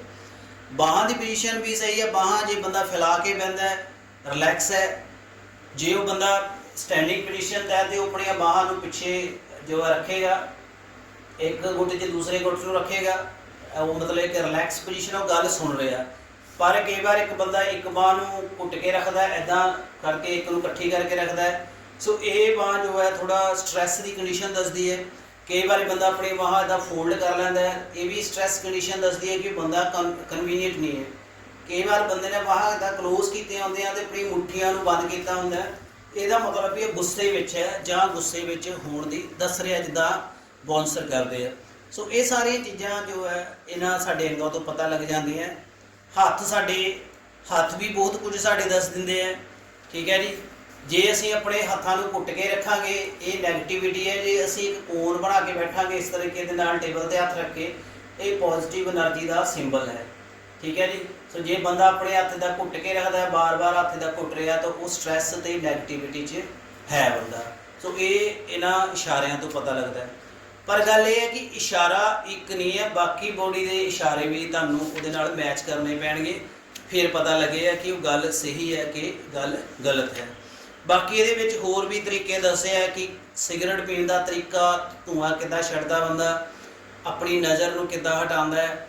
ਬਾਹਾਂ ਦੀ ਪੋਜੀਸ਼ਨ ਵੀ ਸਹੀ ਹੈ ਬਾਹਾਂ ਜੇ ਬੰਦਾ ਫੈਲਾ ਕੇ ਬੈੰਦਾ ਹੈ ਰਿਲੈਕਸ ਹੈ, ਜੇ ਉਹ ਬੰਦਾ ਸਟੈਂਡਿੰਗ ਪੋਜੀਸ਼ਨ ਤੇ ਹੈ ਤੇ ਉਹ ਆਪਣੀਆਂ ਬਾਹਾਂ ਨੂੰ ਪਿੱਛੇ ਜੋ ਹੈ ਰੱਖੇਗਾ, ਇੱਕ ਗੁੱਟ 'ਚ ਦੂਸਰੇ ਗੁੱਟ ਨੂੰ ਰੱਖੇਗਾ, ਉਹ ਮਤਲਬ ਇੱਕ ਰਿਲੈਕਸ ਪੋਜੀਸ਼ਨ ਉਹ ਗੱਲ ਸੁਣ ਰਿਹਾ। ਪਰ ਕਈ ਵਾਰ ਇੱਕ ਬੰਦਾ ਇੱਕ ਬਾਹ ਨੂੰ ਘੁੱਟ ਕੇ ਰੱਖਦਾ ਹੈ ਐਦਾਂ ਕਰਕੇ ਇੱਕ ਨੂੰ ਇਕੱਠੀ ਕਰਕੇ ਰੱਖਦਾ ਹੈ। ਸੋ ਇਹ ਬਾਹ ਜੋ ਹੈ ਥੋੜਾ ਸਟ੍ਰੈਸ ਦੀ ਕੰਡੀਸ਼ਨ ਦੱਸਦੀ ਹੈ। ਕਈ ਵਾਰ ਬੰਦਾ ਆਪਣੀ ਬਾਹ ਐਦਾਂ ਫੋਲਡ ਕਰ ਲੈਂਦਾ ਹੈ। ਇਹ ਵੀ ਸਟ੍ਰੈਸ ਕੰਡੀਸ਼ਨ ਦੱਸਦੀ ਹੈ ਕਿ ਬੰਦਾ ਕਨਵੀਨੀਅੰਟ ਨਹੀਂ ਹੈ। ਕਈ ਵਾਰ ਬੰਦੇ ਨੇ ਬਾਹਾਂ ਐਦਾਂ ক্লোਜ਼ ਕੀਤੇ ਹੁੰਦੇ ਆ ਤੇ ਆਪਣੀ ਮੁੱਠੀਆਂ ਨੂੰ ਬੰਦ ਕੀਤਾ ਹੁੰਦਾ ਇਹਦਾ ਮਤਲਬ ਵੀ ਇਹ ਗੁੱਸੇ ਵਿੱਚ ਹੈ ਜਾਂ ਗੁੱਸੇ ਵਿੱਚ ਹੋਣ ਦੀ ਦੱਸ ਰਿਹਾ ਜਿੱਦਾਂ ਬੌਂਸਰ ਕਰਦੇ ਆ। ਸੋ ਇਹ ਸਾਰੀਆਂ ਚੀਜ਼ਾਂ ਜੋ ਹੈ, ਇਹਨਾਂ ਸਾਡੇ ਅੰਗਾਂ ਤੋਂ ਪਤਾ ਲੱਗ ਜਾਂਦੀਆਂ ਹੱਥ ਸਾਡੇ, ਹੱਥ ਵੀ ਬਹੁਤ ਕੁਝ ਸਾਡੇ ਦੱਸ ਦਿੰਦੇ ਆ। ਠੀਕ ਹੈ ਜੀ? ਜੇ ਅਸੀਂ ਆਪਣੇ ਹੱਥਾਂ ਨੂੰ ਘੁੱਟ ਕੇ ਰੱਖਾਂਗੇ, ਇਹ ਨੈਗੇਟਿਵਿਟੀ ਹੈ। ਜੇ ਅਸੀਂ ਇੱਕ ਕੋਨ ਬਣਾ ਕੇ ਬੈਠਾਂਗੇ, ਇਸ ਤਰੀਕੇ ਦੇ ਨਾਲ ਟੇਬਲ ਤੇ ਹੱਥ ਰੱਖ ਕੇ, ਇਹ ਪੋਜ਼ਿਟਿਵ એનર્ਜੀ ਦਾ ਸਿੰਬਲ ਹੈ। ਠੀਕ ਹੈ ਜੀ? ਸੋ ਜੇ ਬੰਦਾ ਆਪਣੇ ਹੱਥ ਦਾ ਘੁੱਟ ਕੇ ਰੱਖਦਾ ਹੈ, ਬਾਰ-ਬਾਰ ਹੱਥ ਦਾ ਘੁੱਟ ਰਿਹਾ, ਤਾਂ ਉਹ ਸਟ्रेस ਤੇ ਨੈਗੇਟਿਵਿਟੀ 'ਚ ਹੈ ਬੰਦਾ। ਸੋ ਇਹ ਇਹਨਾਂ ਇਸ਼ਾਰਿਆਂ ਤੋਂ ਪਤਾ ਲੱਗਦਾ ਹੈ। ਪਰ ਗੱਲ ਇਹ ਹੈ ਕਿ ਇਸ਼ਾਰਾ ਇੱਕ ਨਹੀਂ ਹੈ, ਬਾਕੀ ਬੋਡੀ ਦੇ ਇਸ਼ਾਰੇ ਵੀ ਤੁਹਾਨੂੰ ਉਹਦੇ ਨਾਲ ਮੈਚ ਕਰਨੇ ਪੈਣਗੇ। ਫਿਰ ਪਤਾ ਲੱਗੇਗਾ ਕਿ ਉਹ ਗੱਲ ਸਹੀ ਹੈ ਕਿ ਗੱਲ ਗਲਤ ਹੈ। ਬਾਕੀ ਇਹਦੇ ਵਿੱਚ ਹੋਰ ਵੀ ਤਰੀਕੇ ਦੱਸੇ ਆ ਕਿ ਸਿਗਰਟ ਪੀਣ ਦਾ ਤਰੀਕਾ, ਧੂਆਂ ਕਿੱਦਾਂ ਛੱਡਦਾ ਬੰਦਾ, ਆਪਣੀ ਨਜ਼ਰ ਨੂੰ ਕਿੱਦਾਂ ਹਟਾਉਂਦਾ ਹੈ,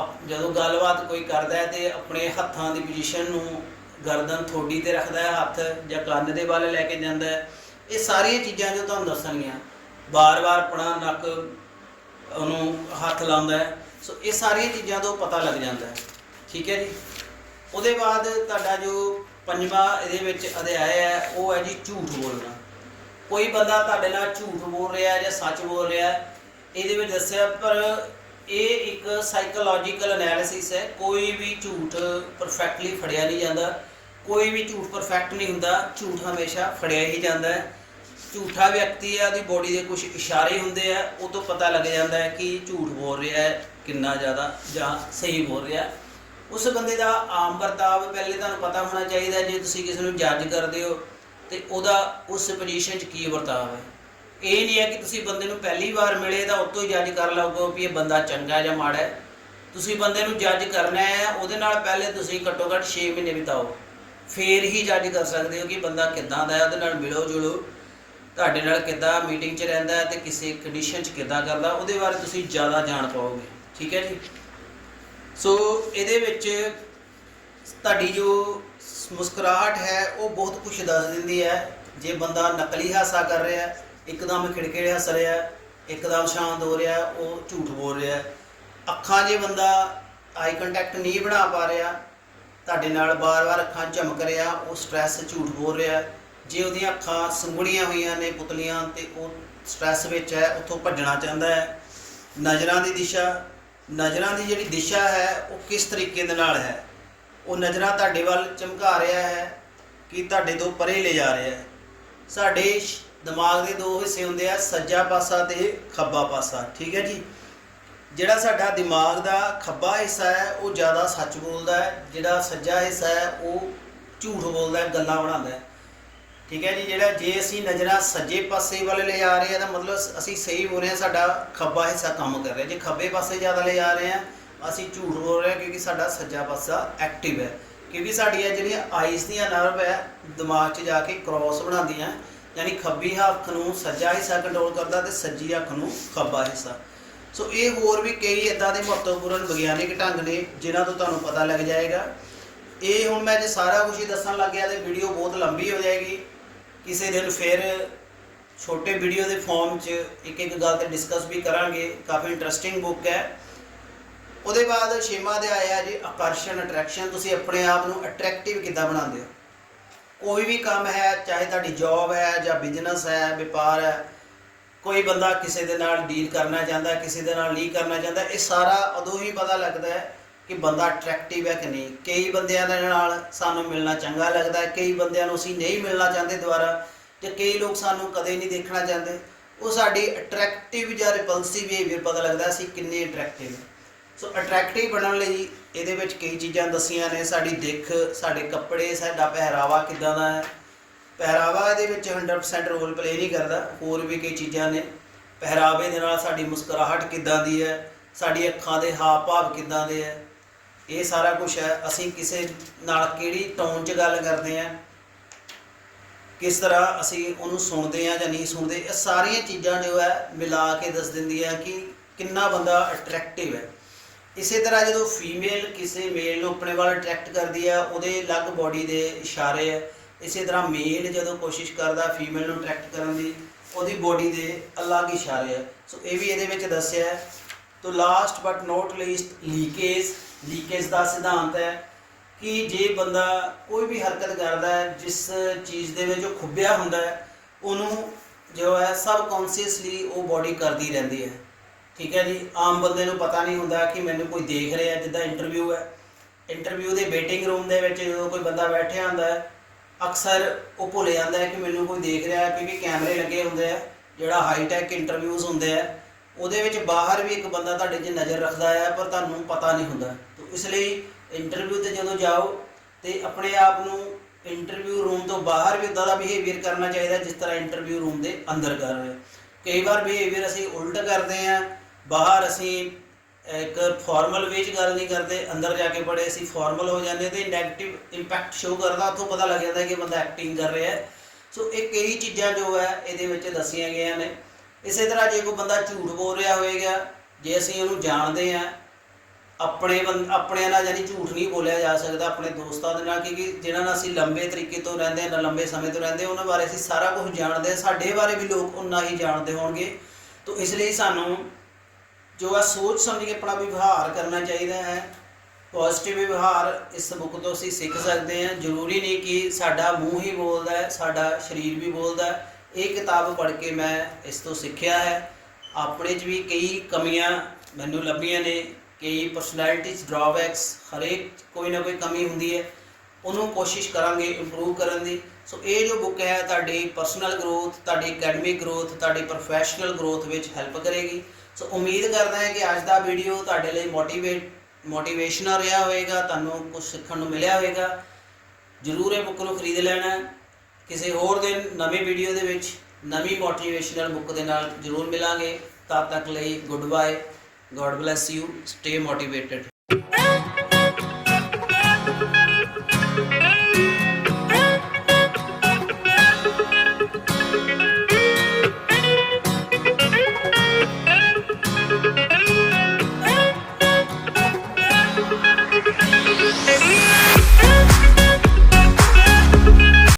ਅਪ- ਜਦੋਂ ਗੱਲਬਾਤ ਕੋਈ ਕਰਦਾ ਹੈ ਤੇ ਆਪਣੇ ਹੱਥਾਂ ਦੀ ਪੋਜੀਸ਼ਨ ਨੂੰ ਗਰਦਨ ਥੋੜੀ ਤੇ ਰੱਖਦਾ ਹੈ, ਹੱਥ ਜਾਂ ਕੰਨ ਦੇ ਵੱਲ ਲੈ ਕੇ ਜਾਂਦਾ ਹੈ, ਇਹ ਸਾਰੀਆਂ ਚੀਜ਼ਾਂ ਜੋ ਤੁਹਾਨੂੰ ਦੱਸਣਗੀਆਂ। ਬਾਰ-ਬਾਰ ਆਪਣਾ ਨੱਕ ਉਹਨੂੰ ਹੱਥ ਲਾਉਂਦਾ ਹੈ। ਸੋ ਇਹ ਸਾਰੀਆਂ ਚੀਜ਼ਾਂ ਤੋਂ ਪਤਾ ਲੱਗ ਜਾਂਦਾ ਹੈ। ਠੀਕ ਹੈ ਜੀ? ਉਹਦੇ ਬਾਅਦ ਤੁਹਾਡਾ ਜੋ ਪੰਜਵਾਂ ਇਹਦੇ ਵਿੱਚ ਅਧਿਆਇ ਹੈ, ਉਹ ਹੈ ਜੀ ਝੂਠ ਬੋਲਣਾ। ਕੋਈ ਬੰਦਾ ਤੁਹਾਡੇ ਨਾਲ ਝੂਠ ਬੋਲ ਰਿਹਾ ਹੈ ਜਾਂ ਸੱਚ ਬੋਲ ਰਿਹਾ ਹੈ ਇਹਦੇ ਵਿੱਚ ਦੱਸਿਆ, ਪਰ ਇਹ ਇੱਕ ਸਾਈਕੋਲੋਜੀਕਲ ਐਨਾਲਿਸਿਸ ਹੈ। ਕੋਈ ਵੀ ਝੂਠ ਪਰਫੈਕਟਲੀ ਫੜਿਆ ਨਹੀਂ ਜਾਂਦਾ। ਕੋਈ ਵੀ ਝੂਠ ਪਰਫੈਕਟ ਨਹੀਂ ਹੁੰਦਾ। ਝੂਠ ਹਮੇਸ਼ਾ ਫੜਿਆ ਹੀ ਜਾਂਦਾ ਹੈ। ਝੂਠਾ ਵਿਅਕਤੀ ਹੈ, ਉਹਦੀ ਬੋਡੀ ਦੇ ਕੁਝ ਇਸ਼ਾਰੇ ਹੁੰਦੇ ਆ, ਉਹ ਤੋਂ ਪਤਾ ਲੱਗ ਜਾਂਦਾ ਹੈ ਕਿ ਝੂਠ ਬੋਲ ਰਿਹਾ ਹੈ, ਕਿੰਨਾ ਜ਼ਿਆਦਾ ਜਾਂ ਸਹੀ ਬੋਲ ਰਿਹਾ ਉਸ ਬੰਦੇ ਦਾ ਆਮ ਵਰਤਾਵ ਪਹਿਲੇ ਤੁਹਾਨੂੰ ਪਤਾ ਹੋਣਾ ਚਾਹੀਦਾ ਜੇ ਤੁਸੀਂ ਕਿਸੇ ਨੂੰ ਜੱਜ ਕਰਦੇ ਹੋ, ਤੇ ਉਹਦਾ ਉਸ ਪੋਜੀਸ਼ਨ 'ਚ ਕੀ ਵਰਤਾਵ ਹੈ। ਇਹ ਨਹੀਂ ਹੈ ਕਿ ਤੁਸੀਂ ਬੰਦੇ ਨੂੰ ਪਹਿਲੀ ਵਾਰ ਮਿਲੇ ਤਾਂ ਉਤੋਂ ਹੀ ਜੱਜ ਕਰ ਲਓਗੇ ਵੀ ਇਹ ਬੰਦਾ ਚੰਗਾ ਜਾਂ ਮਾੜਾ ਹੈ। ਤੁਸੀਂ ਬੰਦੇ ਨੂੰ ਜੱਜ ਕਰਨਾ ਹੈ, ਉਹਦੇ ਨਾਲ ਪਹਿਲੇ ਤੁਸੀਂ ਘੱਟੋ ਘੱਟ 6 ਮਹੀਨੇ ਬਿਤਾਓ। ਫੇਰ ਹੀ ਜੱਜ ਕਰ ਸਕਦੇ ਹੋ ਕਿ ਬੰਦਾ ਕਿੱਦਾਂ ਦਾ ਹੈ, ਉਹਦੇ ਨਾਲ ਮਿਲੋ ਜੁਲੋ ਤੁਹਾਡੇ ਨਾਲ ਕਿੱਦਾਂ ਮੀਟਿੰਗ 'ਚ ਰਹਿੰਦਾ ਹੈ ਤੇ ਕਿਸੇ ਕੰਡੀਸ਼ਨ 'ਚ ਕਿੱਦਾਂ ਕਰਦਾ ਉਹਦੇ ਬਾਰੇ ਤੁਸੀਂ ਜ਼ਿਆਦਾ ਜਾਣ ਪਾਓਗੇ ਠੀਕ ਹੈ ਜੀ ਸੋ ਇਹਦੇ ਵਿੱਚ ਤੁਹਾਡੀ ਜੋ ਮੁਸਕਰਾਹਟ ਹੈ ਉਹ ਬਹੁਤ ਕੁਝ ਦੱਸ ਦਿੰਦੀ ਹੈ ਜੇ ਬੰਦਾ ਨਕਲੀ ਹਾਸਾ ਕਰ ਰਿਹਾ ਹੈ ਇੱਕਦਮ ਖਿੜਖਿੜੇ ਹੱਸ ਰਿਹਾ ਹੈ ਇੱਕਦਮ ਸ਼ਾਂਤ ਹੋ ਰਿਹਾ ਹੈ, ਉਹ ਝੂਠ ਬੋਲ ਰਿਹਾ ਹੈ। ਅੱਖਾਂ ਜੇ ਬੰਦਾ ਆਈ ਕੰਟੈਕਟ ਨਹੀਂ ਬਣਾ ਪਾ ਰਿਹਾ ਤੁਹਾਡੇ ਨਾਲ ਬਾਰ-ਬਾਰ ਅੱਖਾਂ ਝਮਕ ਰਿਹਾ ਉਹ ਸਟ੍ਰੈਸ ਝੂਠ ਬੋਲ ਰਿਹਾ ਹੈ। ਜੇ ਉਹਦੀਆਂ ਅੱਖਾਂ ਸੰਗੁੜੀਆਂ ਹੋਈਆਂ ਨੇ ਪੁਤਲੀਆਂ ਤੇ ਉਹ ਸਟ੍ਰੈਸ ਵਿੱਚ ਹੈ, ਉੱਥੋਂ ਭੱਜਣਾ ਚਾਹੁੰਦਾ ਹੈ। ਨਜ਼ਰਾਂ ਦੀ ਦਿਸ਼ਾ, ਨਜ਼ਰਾਂ ਦੀ ਜਿਹੜੀ ਦਿਸ਼ਾ ਹੈ, ਉਹ ਕਿਸ ਤਰੀਕੇ ਦੇ ਨਾਲ ਹੈ? ਉਹ ਨਜ਼ਰਾਂ ਤੁਹਾਡੇ ਵੱਲ ਚਮਕਾ ਰਿਹਾ ਹੈ ਕਿ ਤੁਹਾਡੇ ਤੋਂ ਪਰੇ ਲੈ ਜਾ ਰਿਹਾ ਹੈ। ਸਾਡੇ ਦਿਮਾਗ ਦੇ ਦੋ ਹਿੱਸੇ ਹੁੰਦੇ ਆ, ਸੱਜਾ ਪਾਸਾ ਤੇ ਖੱਬਾ ਪਾਸਾ, ਠੀਕ ਹੈ ਜੀ? ਜਿਹੜਾ ਸਾਡਾ ਦਿਮਾਗ ਦਾ ਖੱਬਾ ਹਿੱਸਾ ਹੈ, ਉਹ ਜ਼ਿਆਦਾ ਸੱਚ ਬੋਲਦਾ ਹੈ, ਜਿਹੜਾ ਸੱਜਾ ਹਿੱਸਾ ਹੈ, ਉਹ ਝੂਠ ਬੋਲਦਾ ਹੈ, ਗੱਲਾਂ ਬਣਾਉਂਦਾ ਹੈ। ਠੀਕ ਹੈ ਜੀ, ਜਿਹੜਾ ਜੇ ਅਸੀਂ ਨਜ਼ਰਾਂ ਸੱਜੇ ਪਾਸੇ ਵੱਲ ਲੈ ਜਾ ਰਹੇ ਹਾਂ, ਤਾਂ ਮਤਲਬ ਅਸੀਂ ਸਹੀ ਬੋਲ ਰਹੇ ਹਾਂ, ਸਾਡਾ ਖੱਬਾ ਹਿੱਸਾ ਕੰਮ ਕਰ ਰਿਹਾ। ਜੇ ਖੱਬੇ ਪਾਸੇ ਜ਼ਿਆਦਾ ਲੈ ਜਾ ਰਹੇ ਹਾਂ, ਅਸੀਂ ਝੂਠ ਬੋਲ ਰਹੇ ਹਾਂ, ਕਿਉਂਕਿ ਸਾਡਾ ਸੱਜਾ ਪਾਸਾ ਐਕਟਿਵ ਹੈ। ਕਿਉਂਕਿ ਸਾਡੀਆਂ ਜਿਹੜੀਆਂ ਆਈਸ ਦੀਆਂ ਨਰਵ ਹੈ, ਦਿਮਾਗ 'ਚ ਜਾ ਕੇ ਕ੍ਰੋਸ ਬਣਾਉਂਦੀਆਂ, ਯਾਨੀ ਖੱਬੀ ਅੱਖ ਨੂੰ ਸੱਜਾ ਹਿੱਸਾ ਕੰਟਰੋਲ ਕਰਦਾ ਤੇ ਸੱਜੀ ਅੱਖ ਨੂੰ ਖੱਬਾ ਹਿੱਸਾ। ਸੋ ਇਹ ਹੋਰ ਵੀ ਕਈ ਇਦਾਂ ਦੇ ਮਹੱਤਵਪੂਰਨ ਵਿਗਿਆਨਿਕ ਢੰਗ ਨੇ, ਜਿਨ੍ਹਾਂ ਤੋਂ ਤੁਹਾਨੂੰ ਪਤਾ ਲੱਗ ਜਾਏਗਾ। ਇਹ ਹੁਣ ਮੈਂ ਜੇ ਸਾਰਾ ਕੁਝ ਹੀ ਦੱਸਣ ਲੱਗ ਗਿਆ ਤੇ ਵੀਡੀਓ ਬਹੁਤ ਲੰਬੀ ਹੋ ਜਾਏਗੀ। ਕਿਸੇ ਦਿਨ ਫਿਰ ਛੋਟੇ ਵੀਡੀਓ ਦੇ ਫਾਰਮ 'ਚ ਇੱਕ ਇੱਕ ਗੱਲ ਤੇ ਡਿਸਕਸ ਵੀ ਕਰਾਂਗੇ। ਕਾਫੀ ਇੰਟਰਸਟਿੰਗ ਬੁੱਕ ਹੈ। ਉਹਦੇ ਬਾਅਦ ਛੇਵਾਂ ਦੇ ਆਇਆ ਜੀ, ਆਕਰਸ਼ਣ ਅਟਰੈਕਸ਼ਨ ਤੁਸੀਂ ਆਪਣੇ ਆਪ ਨੂੰ ਅਟਰੈਕਟਿਵ ਕਿੱਦਾਂ ਬਣਾਉਂਦੇ ਹੋ? ਕੋਈ ਵੀ ਕੰਮ ਹੈ, ਚਾਹੇ ਤੁਹਾਡੀ ਜੌਬ ਹੈ ਜਾਂ ਬਿਜ਼ਨਸ ਹੈ, ਵਪਾਰ ਹੈ, ਕੋਈ ਬੰਦਾ ਕਿਸੇ ਦੇ ਨਾਲ ਡੀਲ ਕਰਨਾ ਚਾਹੁੰਦਾ, ਕਿਸੇ ਦੇ ਨਾਲ ਨਹੀਂ ਕਰਨਾ ਚਾਹੁੰਦਾ, ਇਹ ਸਾਰਾ ਉਦੋਂ ਹੀ ਪਤਾ ਲੱਗਦਾ ਹੈ ਕਿ ਬੰਦਾ ਅਟਰੈਕਟਿਵ ਹੈ ਕਿ ਨਹੀਂ? ਕਈ ਬੰਦਿਆਂ ਦੇ ਨਾਲ ਸਾਨੂੰ ਮਿਲਣਾ ਚੰਗਾ ਲੱਗਦਾ ਹੈ ਕਈ ਬੰਦਿਆਂ ਨੂੰ ਅਸੀਂ ਨਹੀਂ ਮਿਲਣਾ ਚਾਹੁੰਦੇ ਦੁਬਾਰਾ ਤੇ ਕਈ ਲੋਕ ਸਾਨੂੰ ਕਦੇ ਨਹੀਂ ਦੇਖਣਾ ਚਾਹੁੰਦੇ। ਉਹ ਸਾਡੀ ਅਟਰੈਕਟਿਵ ਜਾਂ ਰਿਪਲਸਿਵ ਬਿਹੇਵੀਅਰ ਪਤਾ ਲੱਗਦਾ ਅਸੀਂ ਕਿੰਨੇ ਅਟਰੈਕਟਿਵ ਸੋ ਅਟਰੈਕਟਿਵ ਬਣਨ ਲਈ ਇਹਦੇ ਵਿੱਚ ਕਈ ਚੀਜ਼ਾਂ ਦੱਸੀਆਂ ਨੇ, ਸਾਡੀ ਦਿੱਖ, ਸਾਡੇ ਕੱਪੜੇ, ਸਾਡਾ ਪਹਿਰਾਵਾ ਕਿੱਦਾਂ ਦਾ ਹੈ। ਪਹਿਰਾਵਾ ਇਹਦੇ ਵਿੱਚ 100% ਰੋਲ ਪਲੇ ਨਹੀਂ ਕਰਦਾ, ਹੋਰ ਵੀ ਕਈ ਚੀਜ਼ਾਂ ਨੇ। ਪਹਿਰਾਵੇ ਦੇ ਨਾਲ ਸਾਡੀ ਮੁਸਕਰਾਹਟ ਕਿੱਦਾਂ ਦੀ ਹੈ ਸਾਡੀ ਅੱਖਾਂ ਦੇ ਹਾਵ ਭਾਵ ਕਿੱਦਾਂ ਦੇ ਹੈ। ਇਹ ਸਾਰਾ ਕੁਝ ਹੈ। ਅਸੀਂ ਕਿਸੇ ਨਾਲ ਕਿਹੜੀ ਟੋਨ 'ਚ ਗੱਲ ਕਰਦੇ ਹਾਂ? ਕਿਸ ਤਰ੍ਹਾਂ ਅਸੀਂ ਉਹਨੂੰ ਸੁਣਦੇ ਆ ਜਾਂ ਨਹੀਂ ਸੁਣਦੇ? ਇਹ ਸਾਰੀਆਂ ਚੀਜ਼ਾਂ ਜੋ ਹੈ, ਮਿਲਾ ਕੇ ਦੱਸ ਦਿੰਦੀ ਹੈ ਕਿ ਕਿੰਨਾ ਬੰਦਾ ਅਟਰੈਕਟਿਵ ਹੈ। ਇਸੇ ਤਰ੍ਹਾਂ ਜਦੋਂ ਫੀਮੇਲ ਕਿਸੇ ਮੇਲ ਨੂੰ ਆਪਣੇ ਵੱਲ ਅਟਰੈਕਟ ਕਰਦੀ ਹੈ, ਉਹਦੇ ਅਲੱਗ ਬਾਡੀ ਦੇ ਇਸ਼ਾਰੇ ਹੈ। ਇਸੇ ਤਰ੍ਹਾਂ ਮੇਲ ਜਦੋਂ ਕੋਸ਼ਿਸ਼ ਕਰਦਾ ਫੀਮੇਲ ਨੂੰ ਅਟਰੈਕਟ ਕਰਨ ਦੀ, ਉਹਦੀ ਬਾਡੀ ਦੇ ਅਲੱਗ ਇਸ਼ਾਰੇ ਹੈ। ਸੋ ਇਹ ਵੀ ਇਹਦੇ ਵਿੱਚ ਦੱਸਿਆ ਹੈ। ਤੋ last but not least leakage leakage ਦਾ ਸਿਧਾਂਤ ਹੈ ਕਿ ਜੇ ਬੰਦਾ ਕੋਈ ਵੀ ਹਰਕਤ ਕਰਦਾ ਹੈ, ਜਿਸ ਚੀਜ਼ ਦੇ ਵਿੱਚ ਉਹ ਖੁੱਬਿਆ ਹੁੰਦਾ ਹੈ, ਉਹਨੂੰ ਜੋ ਹੈ ਸਬ ਕੌਨਸ਼ੀਅਸਲੀ ਉਹ ਬਾਡੀ ਕਰਦੀ ਰਹਿੰਦੀ ਹੈ। ਠੀਕ ਹੈ ਜੀ? ਆਮ ਬੰਦੇ ਨੂੰ ਪਤਾ ਨਹੀਂ ਹੁੰਦਾ ਕਿ ਮੈਨੂੰ ਕੋਈ ਦੇਖ ਰਿਹਾ ਜਿੱਦਾਂ ਇੰਟਰਵਿਊ ਹੈ। ਇੰਟਰਵਿਊ ਦੇ ਵੇਟਿੰਗ ਰੂਮ ਦੇ ਵਿੱਚ ਜਦੋਂ ਕੋਈ ਬੰਦਾ ਬੈਠਿਆ ਹੁੰਦਾ ਹੈ, ਅਕਸਰ ਉਹ ਭੁੱਲ ਜਾਂਦਾ ਹੈ ਕਿ ਮੈਨੂੰ ਕੋਈ ਦੇਖ ਰਿਹਾ ਹੈ, ਕਿਉਂਕਿ ਕੈਮਰੇ ਲੱਗੇ ਹੁੰਦੇ ਆ, ਜਿਹੜਾ ਹਾਈ ਟੈਕ ਇੰਟਰਵਿਊਜ਼ ਹੁੰਦੇ ਆ। ਉਹਦੇ ਵਿੱਚ ਬਾਹਰ ਵੀ ਇੱਕ ਬੰਦਾ ਤੁਹਾਡੇ 'ਚ ਨਜ਼ਰ ਰੱਖਦਾ ਹੈ ਪਰ ਤੁਹਾਨੂੰ ਪਤਾ ਨਹੀਂ ਹੁੰਦਾ। ਤਾਂ ਇਸ ਲਈ ਇੰਟਰਵਿਊ ਤੇ ਜਦੋਂ ਜਾਓ ਤੇ ਆਪਣੇ ਆਪ ਨੂੰ ਇੰਟਰਵਿਊ ਰੂਮ ਤੋਂ ਬਾਹਰ ਵੀ ਉਦਾਂ ਦਾ ਬਿਹੇਵੀਅਰ ਕਰਨਾ ਚਾਹੀਦਾ, ਜਿਸ ਤਰ੍ਹਾਂ ਇੰਟਰਵਿਊ ਰੂਮ ਦੇ ਅੰਦਰ ਕਰ ਰਹੇ ਕਈ ਵਾਰ ਬਿਹੇਵੀਅਰ ਅਸੀਂ ਉਲਟ ਕਰਦੇ ਆ, ਬਾਹਰ ਅਸੀਂ ਇੱਕ ਫਾਰਮਲ ਵੇ 'ਚ ਗੱਲ ਨਹੀਂ ਕਰਦੇ, ਅੰਦਰ ਜਾ ਕੇ ਬੜੇ ਅਸੀਂ ਫਾਰਮਲ ਹੋ ਜਾਂਦੇ ਤੇ ਨੈਗੇਟਿਵ ਇੰਪੈਕਟ ਸ਼ੋ ਕਰਦਾ, ਉੱਥੋਂ ਪਤਾ ਲੱਗ ਜਾਂਦਾ ਕਿ ਬੰਦਾ ਐਕਟਿੰਗ ਕਰ ਰਿਹਾ ਸੋ ਇਹ ਕਈ ਚੀਜ਼ਾਂ ਜੋ ਹੈ, ਇਹਦੇ ਵਿੱਚ ਦੱਸੀਆਂ ਗਈਆਂ ਨੇ। ਇਸੇ ਤਰ੍ਹਾਂ ਜੇ ਕੋਈ ਬੰਦਾ ਝੂਠ ਬੋਲ ਰਿਹਾ ਹੋਵੇਗਾ, ਜੇ ਅਸੀਂ ਉਹਨੂੰ ਜਾਣਦੇ ਆ ਆਪਣੇ ਬੰ- ਆਪਣਿਆਂ ਨਾਲ ਯਾਨੀ ਝੂਠ ਨਹੀਂ ਬੋਲਿਆ ਜਾ ਸਕਦਾ, ਆਪਣੇ ਦੋਸਤਾਂ ਦੇ ਨਾਲ, ਕਿਉਂਕਿ ਜਿਨ੍ਹਾਂ ਨਾਲ ਅਸੀਂ ਲੰਬੇ ਤਰੀਕੇ ਤੋਂ ਰਹਿੰਦੇ ਹਾਂ, ਲੰਬੇ ਸਮੇਂ ਤੋਂ ਰਹਿੰਦੇ ਉਹਨਾਂ ਬਾਰੇ ਅਸੀਂ ਸਾਰਾ ਕੁਝ ਜਾਣਦੇ ਹਾਂ, ਸਾਡੇ ਬਾਰੇ ਵੀ ਲੋਕ ਉਨਾ ਹੀ ਜਾਣਦੇ ਹੋਣਗੇ। ਤੋਂ ਇਸ ਲਈ ਸਾਨੂੰ ਜੋ ਆ ਸੋਚ ਸਮਝ ਕੇ ਆਪਣਾ ਵਿਵਹਾਰ ਕਰਨਾ ਚਾਹੀਦਾ ਹੈ। ਪੋਜ਼ਿਟਿਵ ਵਿਵਹਾਰ ਇਸ ਬੁੱਕ ਤੋਂ ਅਸੀਂ ਸਿੱਖ ਸਕਦੇ ਹਾਂ। ਜ਼ਰੂਰੀ ਨਹੀਂ ਕਿ ਸਾਡਾ ਮੂੰਹ ਹੀ ਬੋਲਦਾ ਹੈ, ਸਾਡਾ ਸਰੀਰ ਵੀ ਬੋਲਦਾ ਹੈ। ਇਹ ਕਿਤਾਬ ਪੜ੍ਹ ਕੇ ਮੈਂ ਇਸ ਤੋਂ ਸਿੱਖਿਆ ਹੈ। ਆਪਣੇ 'ਚ ਵੀ ਕਈ ਕਮੀਆਂ ਮੈਨੂੰ ਲੱਭੀਆਂ ਨੇ, ਕਈ ਪਰਸਨੈਲਿਟੀਜ਼ ਡਰਾਬੈਕਸ ਹਰੇਕ ਕੋਈ ਨਾ ਕੋਈ ਕਮੀ ਹੁੰਦੀ ਹੈ। ਉਹਨੂੰ ਕੋਸ਼ਿਸ਼ ਕਰਾਂਗੇ ਇੰਪਰੂਵ ਕਰਨ ਦੀ। ਸੋ ਇਹ ਜੋ ਬੁੱਕ ਹੈ, ਤੁਹਾਡੀ ਪਰਸਨਲ ਗਰੋਥ ਤੁਹਾਡੀ ਅਕੈਡਮਿਕ ਗਰੋਥ ਤੁਹਾਡੀ ਪ੍ਰੋਫੈਸ਼ਨਲ ਗਰੋਥ ਵਿੱਚ ਹੈਲਪ ਕਰੇਗੀ। ਸੋ ਉਮੀਦ ਕਰਦਾ ਹਾਂ ਕਿ ਅੱਜ ਦਾ ਵੀਡੀਓ ਤੁਹਾਡੇ ਲਈ ਮੋਟੀਵੇਟ ਮੋਟੀਵੇਸ਼ਨਲ ਰਿਹਾ ਹੋਵੇਗਾ, ਤੁਹਾਨੂੰ ਕੁਝ ਸਿੱਖਣ ਨੂੰ ਮਿਲਿਆ ਹੋਵੇਗਾ। ਜਰੂਰ ਇਹ ਬੁੱਕ ਨੂੰ ਖਰੀਦ ਲੈਣਾ। ਕਿਸੇ ਹੋਰ ਦਿਨ ਨਵੀਂ ਵੀਡੀਓ ਦੇ ਵਿੱਚ ਨਵੀਂ ਮੋਟੀਵੇਸ਼ਨਲ ਬੁੱਕ ਦੇ ਨਾਲ ਜਰੂਰ ਮਿਲਾਂਗੇ। ਤਦ ਤੱਕ ਲਈ good bye God bless you stay motivated